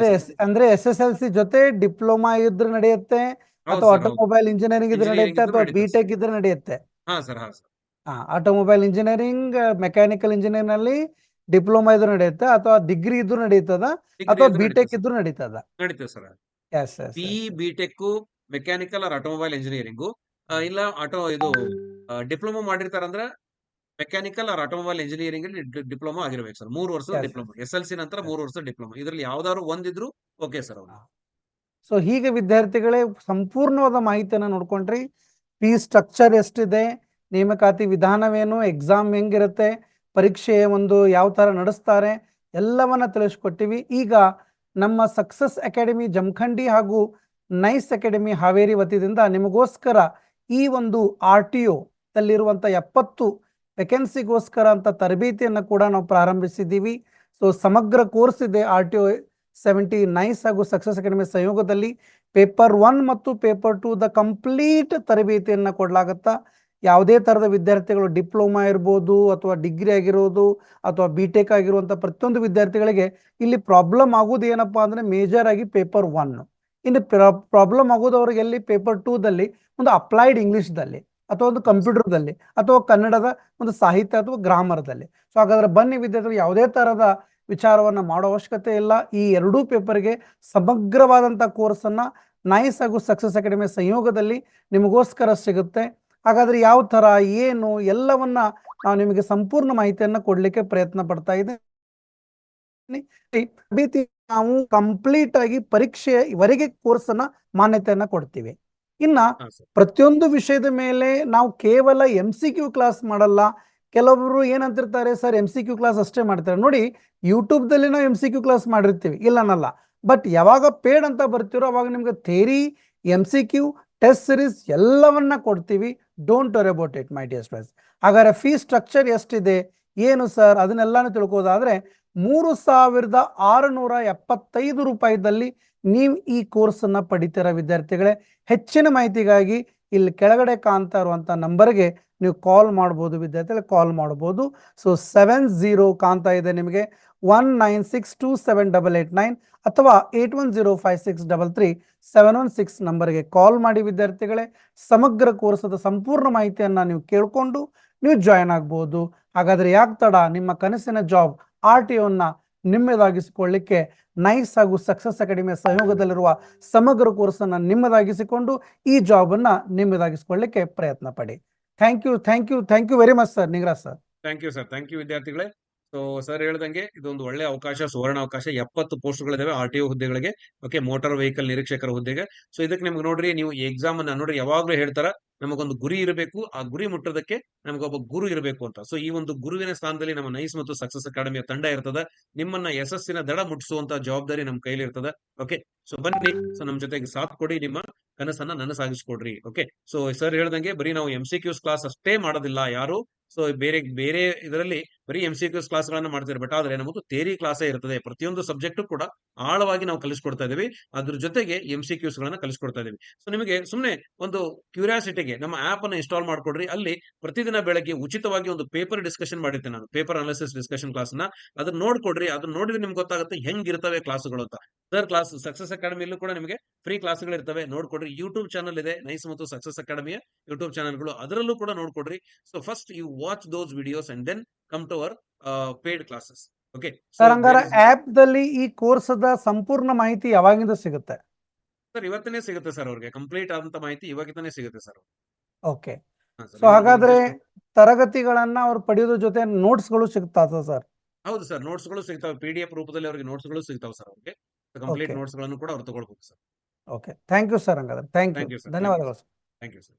ಅಂದ್ರೆ. ಎಸ್ ಎಸ್ ಎಲ್ ಸಿ ಜೊತೆ ಡಿಪ್ಲೊಮಾ ಇದ್ರೆ ನಡೆಯುತ್ತೆ ಅಥವಾ ಆಟೋಮೊಬೈಲ್ ಇಂಜಿನಿಯರಿಂಗ್ ಇದ್ರೆ ನಡೆಯುತ್ತೆ ಅಥವಾ ಬಿಟೆಕ್ ಇದ್ರೆ ನಡೆಯುತ್ತೆ? ಹಾ ಸರ್ ಹಾ ಸರ್. ಆಟೋಮೊಬೈಲ್ ಇಂಜಿನಿಯರಿಂಗ್ ಮೆಕ್ಯಾನಿಕಲ್ ಇಂಜಿನಿಯರಿಂಗ್ನಲ್ಲಿ ಡಿಪ್ಲೊಮಾ ಇದ್ರು ನಡೆಯುತ್ತೆ ಅಥವಾ ಡಿಗ್ರಿ ಇದ್ರು ನಡೀತದ ಅಥವಾ ಬಿಟೆಕ್ ಇದ್ರೂ ನಡೀತದ? ನಡೀತದೆ sir. Yes B BTech mechanical or automobile engineering ಇಲ್ಲ ಆಟೋ ಇದು ಡಿಪ್ಲೊಮಾ ಮಾಡಿರ್ತಾರಂದ್ರೆ ಮೆಕ್ಯಾನಿಕಲ್ ಆರ್ ಆಟೋಮೊಬೈಲ್ ಇಂಜಿನಿಯರಿಂಗ್ ಅಲ್ಲಿ ಡಿಪ್ಲೊಮಾ ಆಗಿರ್ಬೇಕು ಸರ್. ಮೂರು ವರ್ಷದ Yes, diploma S L C ನಂತರ ಮೂರು ವರ್ಷದ ಡಿಪ್ಲೊಮಾ. ಇದ್ರಲ್ಲಿ ಯಾವ್ದಾದ್ರು ಒಂದಿದ್ರು ಓಕೆ ಸರ್ ಅವ್ರು ಸೊ ಹೀಗೆ ವಿದ್ಯಾರ್ಥಿಗಳೇ ಸಂಪೂರ್ಣವಾದ ಮಾಹಿತಿಯನ್ನ ನೋಡ್ಕೊಂಡ್ರಿ. ಫೀ ಸ್ಟ್ರಕ್ಚರ್ ಎಷ್ಟಿದೆ ನೇಮಕಾತಿ ವಿಧಾನವೇನು ಎಕ್ಸಾಮ್ ಹೆಂಗಿರುತ್ತೆ ಪರೀಕ್ಷೆ ಒಂದು ಯಾವ ಥರ ನಡೆಸ್ತಾರೆ ಎಲ್ಲವನ್ನ ತಿಳಿಸ್ಕೊಟ್ಟಿವಿ. ಈಗ ನಮ್ಮ ಸಕ್ಸಸ್ ಅಕಾಡೆಮಿ ಜಮಖಂಡಿ ಹಾಗೂ ನೈಸ್ ಅಕಾಡೆಮಿ ಹಾವೇರಿ ವತಿಯಿಂದ ನಿಮಗೋಸ್ಕರ ಈ ಒಂದು ಆರ್ ಟಿ ಒ ದಲ್ಲಿರುವಂಥ ಎಪ್ಪತ್ತು ವೆಕೆನ್ಸಿಗೋಸ್ಕರ ಅಂತ ತರಬೇತಿಯನ್ನು ಕೂಡ ನಾವು ಪ್ರಾರಂಭಿಸಿದ್ದೀವಿ. ಸೊ ಸಮಗ್ರ ಕೋರ್ಸ್ ಇದೆ R T O seventy nice ಹಾಗೂ ಸಕ್ಸಸ್ ಅಕಾಡೆಮಿ ಸಂಯೋಗದಲ್ಲಿ. ಪೇಪರ್ ಒನ್ ಮತ್ತು ಪೇಪರ್ ಟು ದ ಕಂಪ್ಲೀಟ್ ತರಬೇತಿಯನ್ನು ಕೊಡಲಾಗುತ್ತಾ ಯಾವುದೇ ಥರದ ವಿದ್ಯಾರ್ಥಿಗಳು ಡಿಪ್ಲೊಮಾ ಇರ್ಬೋದು ಅಥವಾ ಡಿಗ್ರಿ ಆಗಿರೋದು ಅಥವಾ ಬಿ ಟೆಕ್ ಆಗಿರುವಂಥ ಪ್ರತಿಯೊಂದು ವಿದ್ಯಾರ್ಥಿಗಳಿಗೆ ಇಲ್ಲಿ ಪ್ರಾಬ್ಲಮ್ ಆಗೋದು ಏನಪ್ಪ ಅಂದರೆ ಮೇಜರ್ ಆಗಿ ಪೇಪರ್ ಒನ್ ಇನ್ನು ಪ್ರಾಬ್ಲಮ್ ಆಗೋದು ಅವ್ರಿಗೆ ಎಲ್ಲಿ? ಪೇಪರ್ ಟೂದಲ್ಲಿ ಒಂದು ಅಪ್ಲೈಡ್ ಇಂಗ್ಲೀಷ್ದಲ್ಲಿ ಅಥವಾ ಒಂದು ಕಂಪ್ಯೂಟರ್ದಲ್ಲಿ ಅಥವಾ ಕನ್ನಡದ ಒಂದು ಸಾಹಿತ್ಯ ಅಥವಾ ಗ್ರಾಮರ್ದಲ್ಲಿ ಸೊ ಹಾಗಾದ್ರೆ ಬನ್ನಿ ವಿದ್ಯಾರ್ಥಿಗಳು, ಯಾವುದೇ ಥರದ ವಿಚಾರವನ್ನು ಮಾಡೋ ಅವಶ್ಯಕತೆ ಇಲ್ಲ. ಈ ಎರಡೂ ಪೇಪರ್ಗೆ ಸಮಗ್ರವಾದಂಥ ಕೋರ್ಸನ್ನು ನೈಸ್ ಹಾಗೂ ಸಕ್ಸಸ್ ಅಕಾಡೆಮಿ ಸಂಯೋಗದಲ್ಲಿ ನಿಮಗೋಸ್ಕರ ಸಿಗುತ್ತೆ. ಹಾಗಾದ್ರೆ ಯಾವ ತರ ಏನು ಎಲ್ಲವನ್ನ ನಾವು ನಿಮಗೆ ಸಂಪೂರ್ಣ ಮಾಹಿತಿಯನ್ನ ಕೊಡಲಿಕ್ಕೆ ಪ್ರಯತ್ನ ಪಡ್ತಾ ಇದೆ ತರಬೇತಿ ನಾವು ಕಂಪ್ಲೀಟ್ ಆಗಿ ಪರೀಕ್ಷೆವರೆಗೆ ಕೋರ್ಸನ್ನ ಮಾನ್ಯತೆಯನ್ನ ಕೊಡ್ತೀವಿ. ಇನ್ನ ಪ್ರತಿಯೊಂದು ವಿಷಯದ ಮೇಲೆ ನಾವು ಕೇವಲ ಎಂ ಸಿ ಕ್ಯೂ ಕ್ಲಾಸ್ ಮಾಡಲ್ಲ. ಕೆಲವೊಬ್ರು ಏನಂತಿರ್ತಾರೆ sir M C Q class ಅಷ್ಟೇ ಮಾಡ್ತಾರೆ. ನೋಡಿ ಯೂಟ್ಯೂಬ್ದಲ್ಲಿ ನಾವು ಎಂ ಸಿ ಕ್ಯೂ ಕ್ಲಾಸ್ ಮಾಡಿರ್ತೀವಿ ಇಲ್ಲ ಅನ್ನಲ್ಲ ಬಟ್ ಯಾವಾಗ ಪೇಡ್ ಅಂತ ಬರ್ತಿರೋ ಅವಾಗ ನಿಮ್ಗೆ theory M C Q test series ಎಲ್ಲವನ್ನ ಕೊಡ್ತೀವಿ. Don't worry about it my dear students ಹಾಗಾದ್ರೆ ಫೀ ಸ್ಟ್ರಕ್ಚರ್ ಎಷ್ಟಿದೆ? ಏನು ಸರ್ ಅದನ್ನೆಲ್ಲಾನು ತಿಳ್ಕೋದಾದ್ರೆ ಮೂರು ಸಾವಿರದ ಆರುನೂರ ಎಪ್ಪತ್ತೈದು ರೂಪಾಯಿದಲ್ಲಿ ನೀವು ಈ ಕೋರ್ಸನ್ನು ಪಡಿತೀರ ವಿದ್ಯಾರ್ಥಿಗಳೇ. ಹೆಚ್ಚಿನ ಮಾಹಿತಿಗಾಗಿ ಇಲ್ಲಿ ಕೆಳಗಡೆ ಕಾಣ್ತಾ ಇರುವಂಥ ನಂಬರ್ಗೆ ನೀವು ಕಾಲ್ ಮಾಡ್ಬೋದು ವಿದ್ಯಾರ್ಥಿಗಳಿಗೆ ಕಾಲ್ ಮಾಡ್ಬೋದು. ಸೊ ಸೆವೆನ್ ಜೀರೋ ಕಾಣ್ತಾ ಇದೆ ನಿಮಗೆ. One nine six two seven double eight nine ಅಥವಾ eight one zero five six double three seven one six ನಂಬರ್ಗೆ ಕಾಲ್ ಮಾಡಿ ವಿದ್ಯಾರ್ಥಿಗಳೇ, ಸಮಗ್ರ ಕೋರ್ಸದ ಸಂಪೂರ್ಣ ಮಾಹಿತಿಯನ್ನು ನೀವು ಕೇಳಿಕೊಂಡು ನೀವು ಜಾಯ್ನ್ ಆಗ್ಬೋದು. ಹಾಗಾದರೆ ಯಾಕೆ ತಡ? ನಿಮ್ಮ ಕನಸಿನ ಜಾಬ್ ಆರ್ ಟಿ ಒನ್ನ ನಿಮ್ಮದಾಗಿಸಿಕೊಳ್ಳಿಕ್ಕೆ ನೈಸ್ ಹಾಗೂ ಸಕ್ಸಸ್ ಅಕಾಡೆಮಿಯ ಸಹಯೋಗದಲ್ಲಿರುವ ಸಮಗ್ರ ಕೋರ್ಸನ್ನು ನಿಮ್ಮದಾಗಿಸಿಕೊಂಡು ಈ ಜಾಬನ್ನು ನಿಮ್ಮದಾಗಿಸಿಕೊಳ್ಳಿಕ್ಕೆ ಪ್ರಯತ್ನ ಪಡಿ. Thank you thank you thank you very much sir ನಿಗ್ರಾ sir thank you sir thank you ವಿದ್ಯಾರ್ಥಿಗಳೇ. ಸೊ ಸರ್ ಹೇಳ್ದಂಗೆ ಇದೊಂದು ಒಳ್ಳೆ ಅವಕಾಶ, ಸುವರ್ಣ ಅವಕಾಶ. ಎಪ್ಪತ್ತು ಪೋಸ್ಟ್ಗಳಿದಾವೆ ಆರ್ ಟಿ ಒ ಹುದ್ದೆಗಳಿಗೆ. ಓಕೆ ಮೋಟಾರ್ ವೆಹಿಕಲ್ ನಿರೀಕ್ಷಕರ ಹುದ್ದೆಗೆ. ಸೊ ಇದಕ್ಕೆ ನಿಮ್ಗೆ ನೋಡ್ರಿ, ನೀವು ಎಕ್ಸಾಮ್ ಅನ್ನ ನೋಡ್ರಿ, ಯಾವಾಗ್ಲೂ ಹೇಳ್ತಾರ, ನಮಗೊಂದು ಗುರಿ ಇರಬೇಕು. ಆ ಗುರಿ ಮುಟ್ಟೋದಕ್ಕೆ ನಮಗೊಬ್ಬ ಗುರು ಇರಬೇಕು ಅಂತ. ಸೊ ಈ ಒಂದು ಗುರುವಿನ ಸ್ಥಾನದಲ್ಲಿ ನಮ್ಮ ನೈಸ್ ಮತ್ತು ಸಕ್ಸಸ್ ಅಕಾಡೆಮಿಯ ತಂಡ ಇರ್ತದ. ನಿಮ್ಮನ್ನ ಯಶಸ್ಸಿನ ದಡ ಮುಟ್ಟಿಸುವಂತ ಜವಾಬ್ದಾರಿ ನಮ್ಮ ಕೈಲಿ ಇರ್ತದ. ಓಕೆ ಸೊ ಬನ್ನಿ. ಸೊ ನಮ್ ಜೊತೆಗೆ ಸಾಥ್ ಕೊಡಿ, ನಿಮ್ಮ ಕನಸನ್ನ ನನಸಾಗಿಸ್ಕೊಡ್ರಿ. ಓಕೆ ಸೊ ಸರ್ ಹೇಳ್ದಂಗೆ ಬರೀ ನಾವು ಎಂ ಸಿ ಕ್ಲಾಸ್ ಅಷ್ಟೇ ಮಾಡೋದಿಲ್ಲ ಯಾರು. ಸೊ ಬೇರೆ ಬೇರೆ ಇದರಲ್ಲಿ ಬರೀ ಎಂ ಸಿ ಕ್ಯೂಸ್ ಕ್ಲಾಸ್ಗಳನ್ನ ಮಾಡ್ತಾರೆ ಬಟ್ ಆದ್ರೆ ನಮ್ಮದು ಥೇರಿ ಕ್ಲಾಸೇ ಇರ್ತದೆ. ಪ್ರತಿಯೊಂದು ಸಬ್ಜೆಕ್ಟು ಕೂಡ ಆಳವಾಗಿ ನಾವು ಕಲಿಸ್ಕೊಡ್ತಾ ಇದೀವಿ ಅದ್ರ ಜೊತೆಗೆ ಎಂ ಸಿ ಕ್ಯೂಸ್ ಗಳನ್ನ ಕಲಿಸ್ಕೊಡ್ತಾ ಇದ್ದೀವಿ. ಸೊ ನಿಮಗೆ ಸುಮ್ಮನೆ ಒಂದು ಕ್ಯೂರಿಯಾಸಿಟಿಗೆ ನಮ್ಮ ಆಪ್ ಅನ್ನ ಇನ್ಸ್ಟಾಲ್ ಮಾಡ್ಕೊಡ್ರಿ. ಅಲ್ಲಿ ಪ್ರತಿದಿನ ಬೆಳಗ್ಗೆ ಉಚಿತವಾಗಿ ಒಂದು ಪೇಪರ್ ಡಿಸ್ಕಷನ್ ಮಾಡಿರ್ತೇನೆ ನಾನು. ಪೇಪರ್ ಅನಾಲಿಸಿಸ್ ಡಿಸ್ಕಷನ್ ಕ್ಲಾಸ್ನ. ಅದನ್ನ ನೋಡ್ಕೊಡ್ರಿ. ಅದನ್ನ ನೋಡಿದ್ರೆ ನಿಮ್ಗೆ ಗೊತ್ತಾಗುತ್ತೆ ಹೆಂಗಿರ್ತವೆ ಕ್ಲಾಸ್ಗಳು ಅಂತ. ಸರ್ ಕ್ಲಾಸ್ ಸಕ್ಸಸ್ ಅಕಾಡೆಮಿಯಲ್ಲೂ ಕೂಡ ನಿಮಗೆ ಫ್ರೀ ಕ್ಲಾಸ್ಗಳು ಇರ್ತವೆ. ನೋಡ್ಕೊಡ್ರಿ. ಯೂಟ್ಯೂಬ್ ಚಾನಲ್ ಇದೆ. ನೈಸ್ ಮತ್ತು ಸಕ್ಸಸ್ ಅಕಾಡೆಮಿಯ ಯೂಟ್ಯೂಬ್ ಚಾನಲ್ಗಳು ಅದರಲ್ಲೂ ಕೂಡ ನೋಡ್ಕೊಡ್ರಿ. So first you watch those videos and then come to our paid classes okay sir ಹಂಗಾರೆ ಆಪ್ ದಲ್ಲಿ ಈ ಕೋರ್ಸದ ಸಂಪೂರ್ಣ ಮಾಹಿತಿ ಯಾವಾಗಿಂದ ಸಿಗುತ್ತೆ? ಸರ್ ಇವತ್ತನೇ ಸಿಗುತ್ತೆ ಸರ್ ಅವ್ರಿಗೆ. ಕಂಪ್ಲೀಟ್ ಆದಂತ ಮಾಹಿತಿ ಇವಾಗಿಂದನೇ ಸಿಗುತ್ತೆ ಸರ್ ಓಕೆ ಸೊ ಹಾಗಾದ್ರೆ ತರಗತಿಗಳನ್ನ ಅವ್ರು ಪಡೆಯೋದ್ರ ಜೊತೆ ನೋಟ್ಸ್ಗಳು ಸಿಗ್ತಾ ಸರ್ ಹೌದು ಸರ್ ನೋಟ್ಸ್ಗಳು ಸಿಗ್ತಾವೆ. ಪಿ ಡಿ ಎಫ್ ರೂಪದಲ್ಲಿ ಅವ್ರಿಗೆ ನೋಟ್ಸ್ಗಳು ಸಿಗ್ತಾವೆ ಸರ್ ಅವ್ರಿಗೆ. Complete Okay. ನೋಟ್ಸ್ಗಳನ್ನು ಕೂಡ ಅವ್ರು ತಗೊಳ್ಬೇಕು sir okay thank you sir ಹಂಗಾದ್ರೆ. Thank Thank you you, sir. ಧನ್ಯವಾದಗಳು ಸರ್ ಥ್ಯಾಂಕ್ ಯು ಸರ್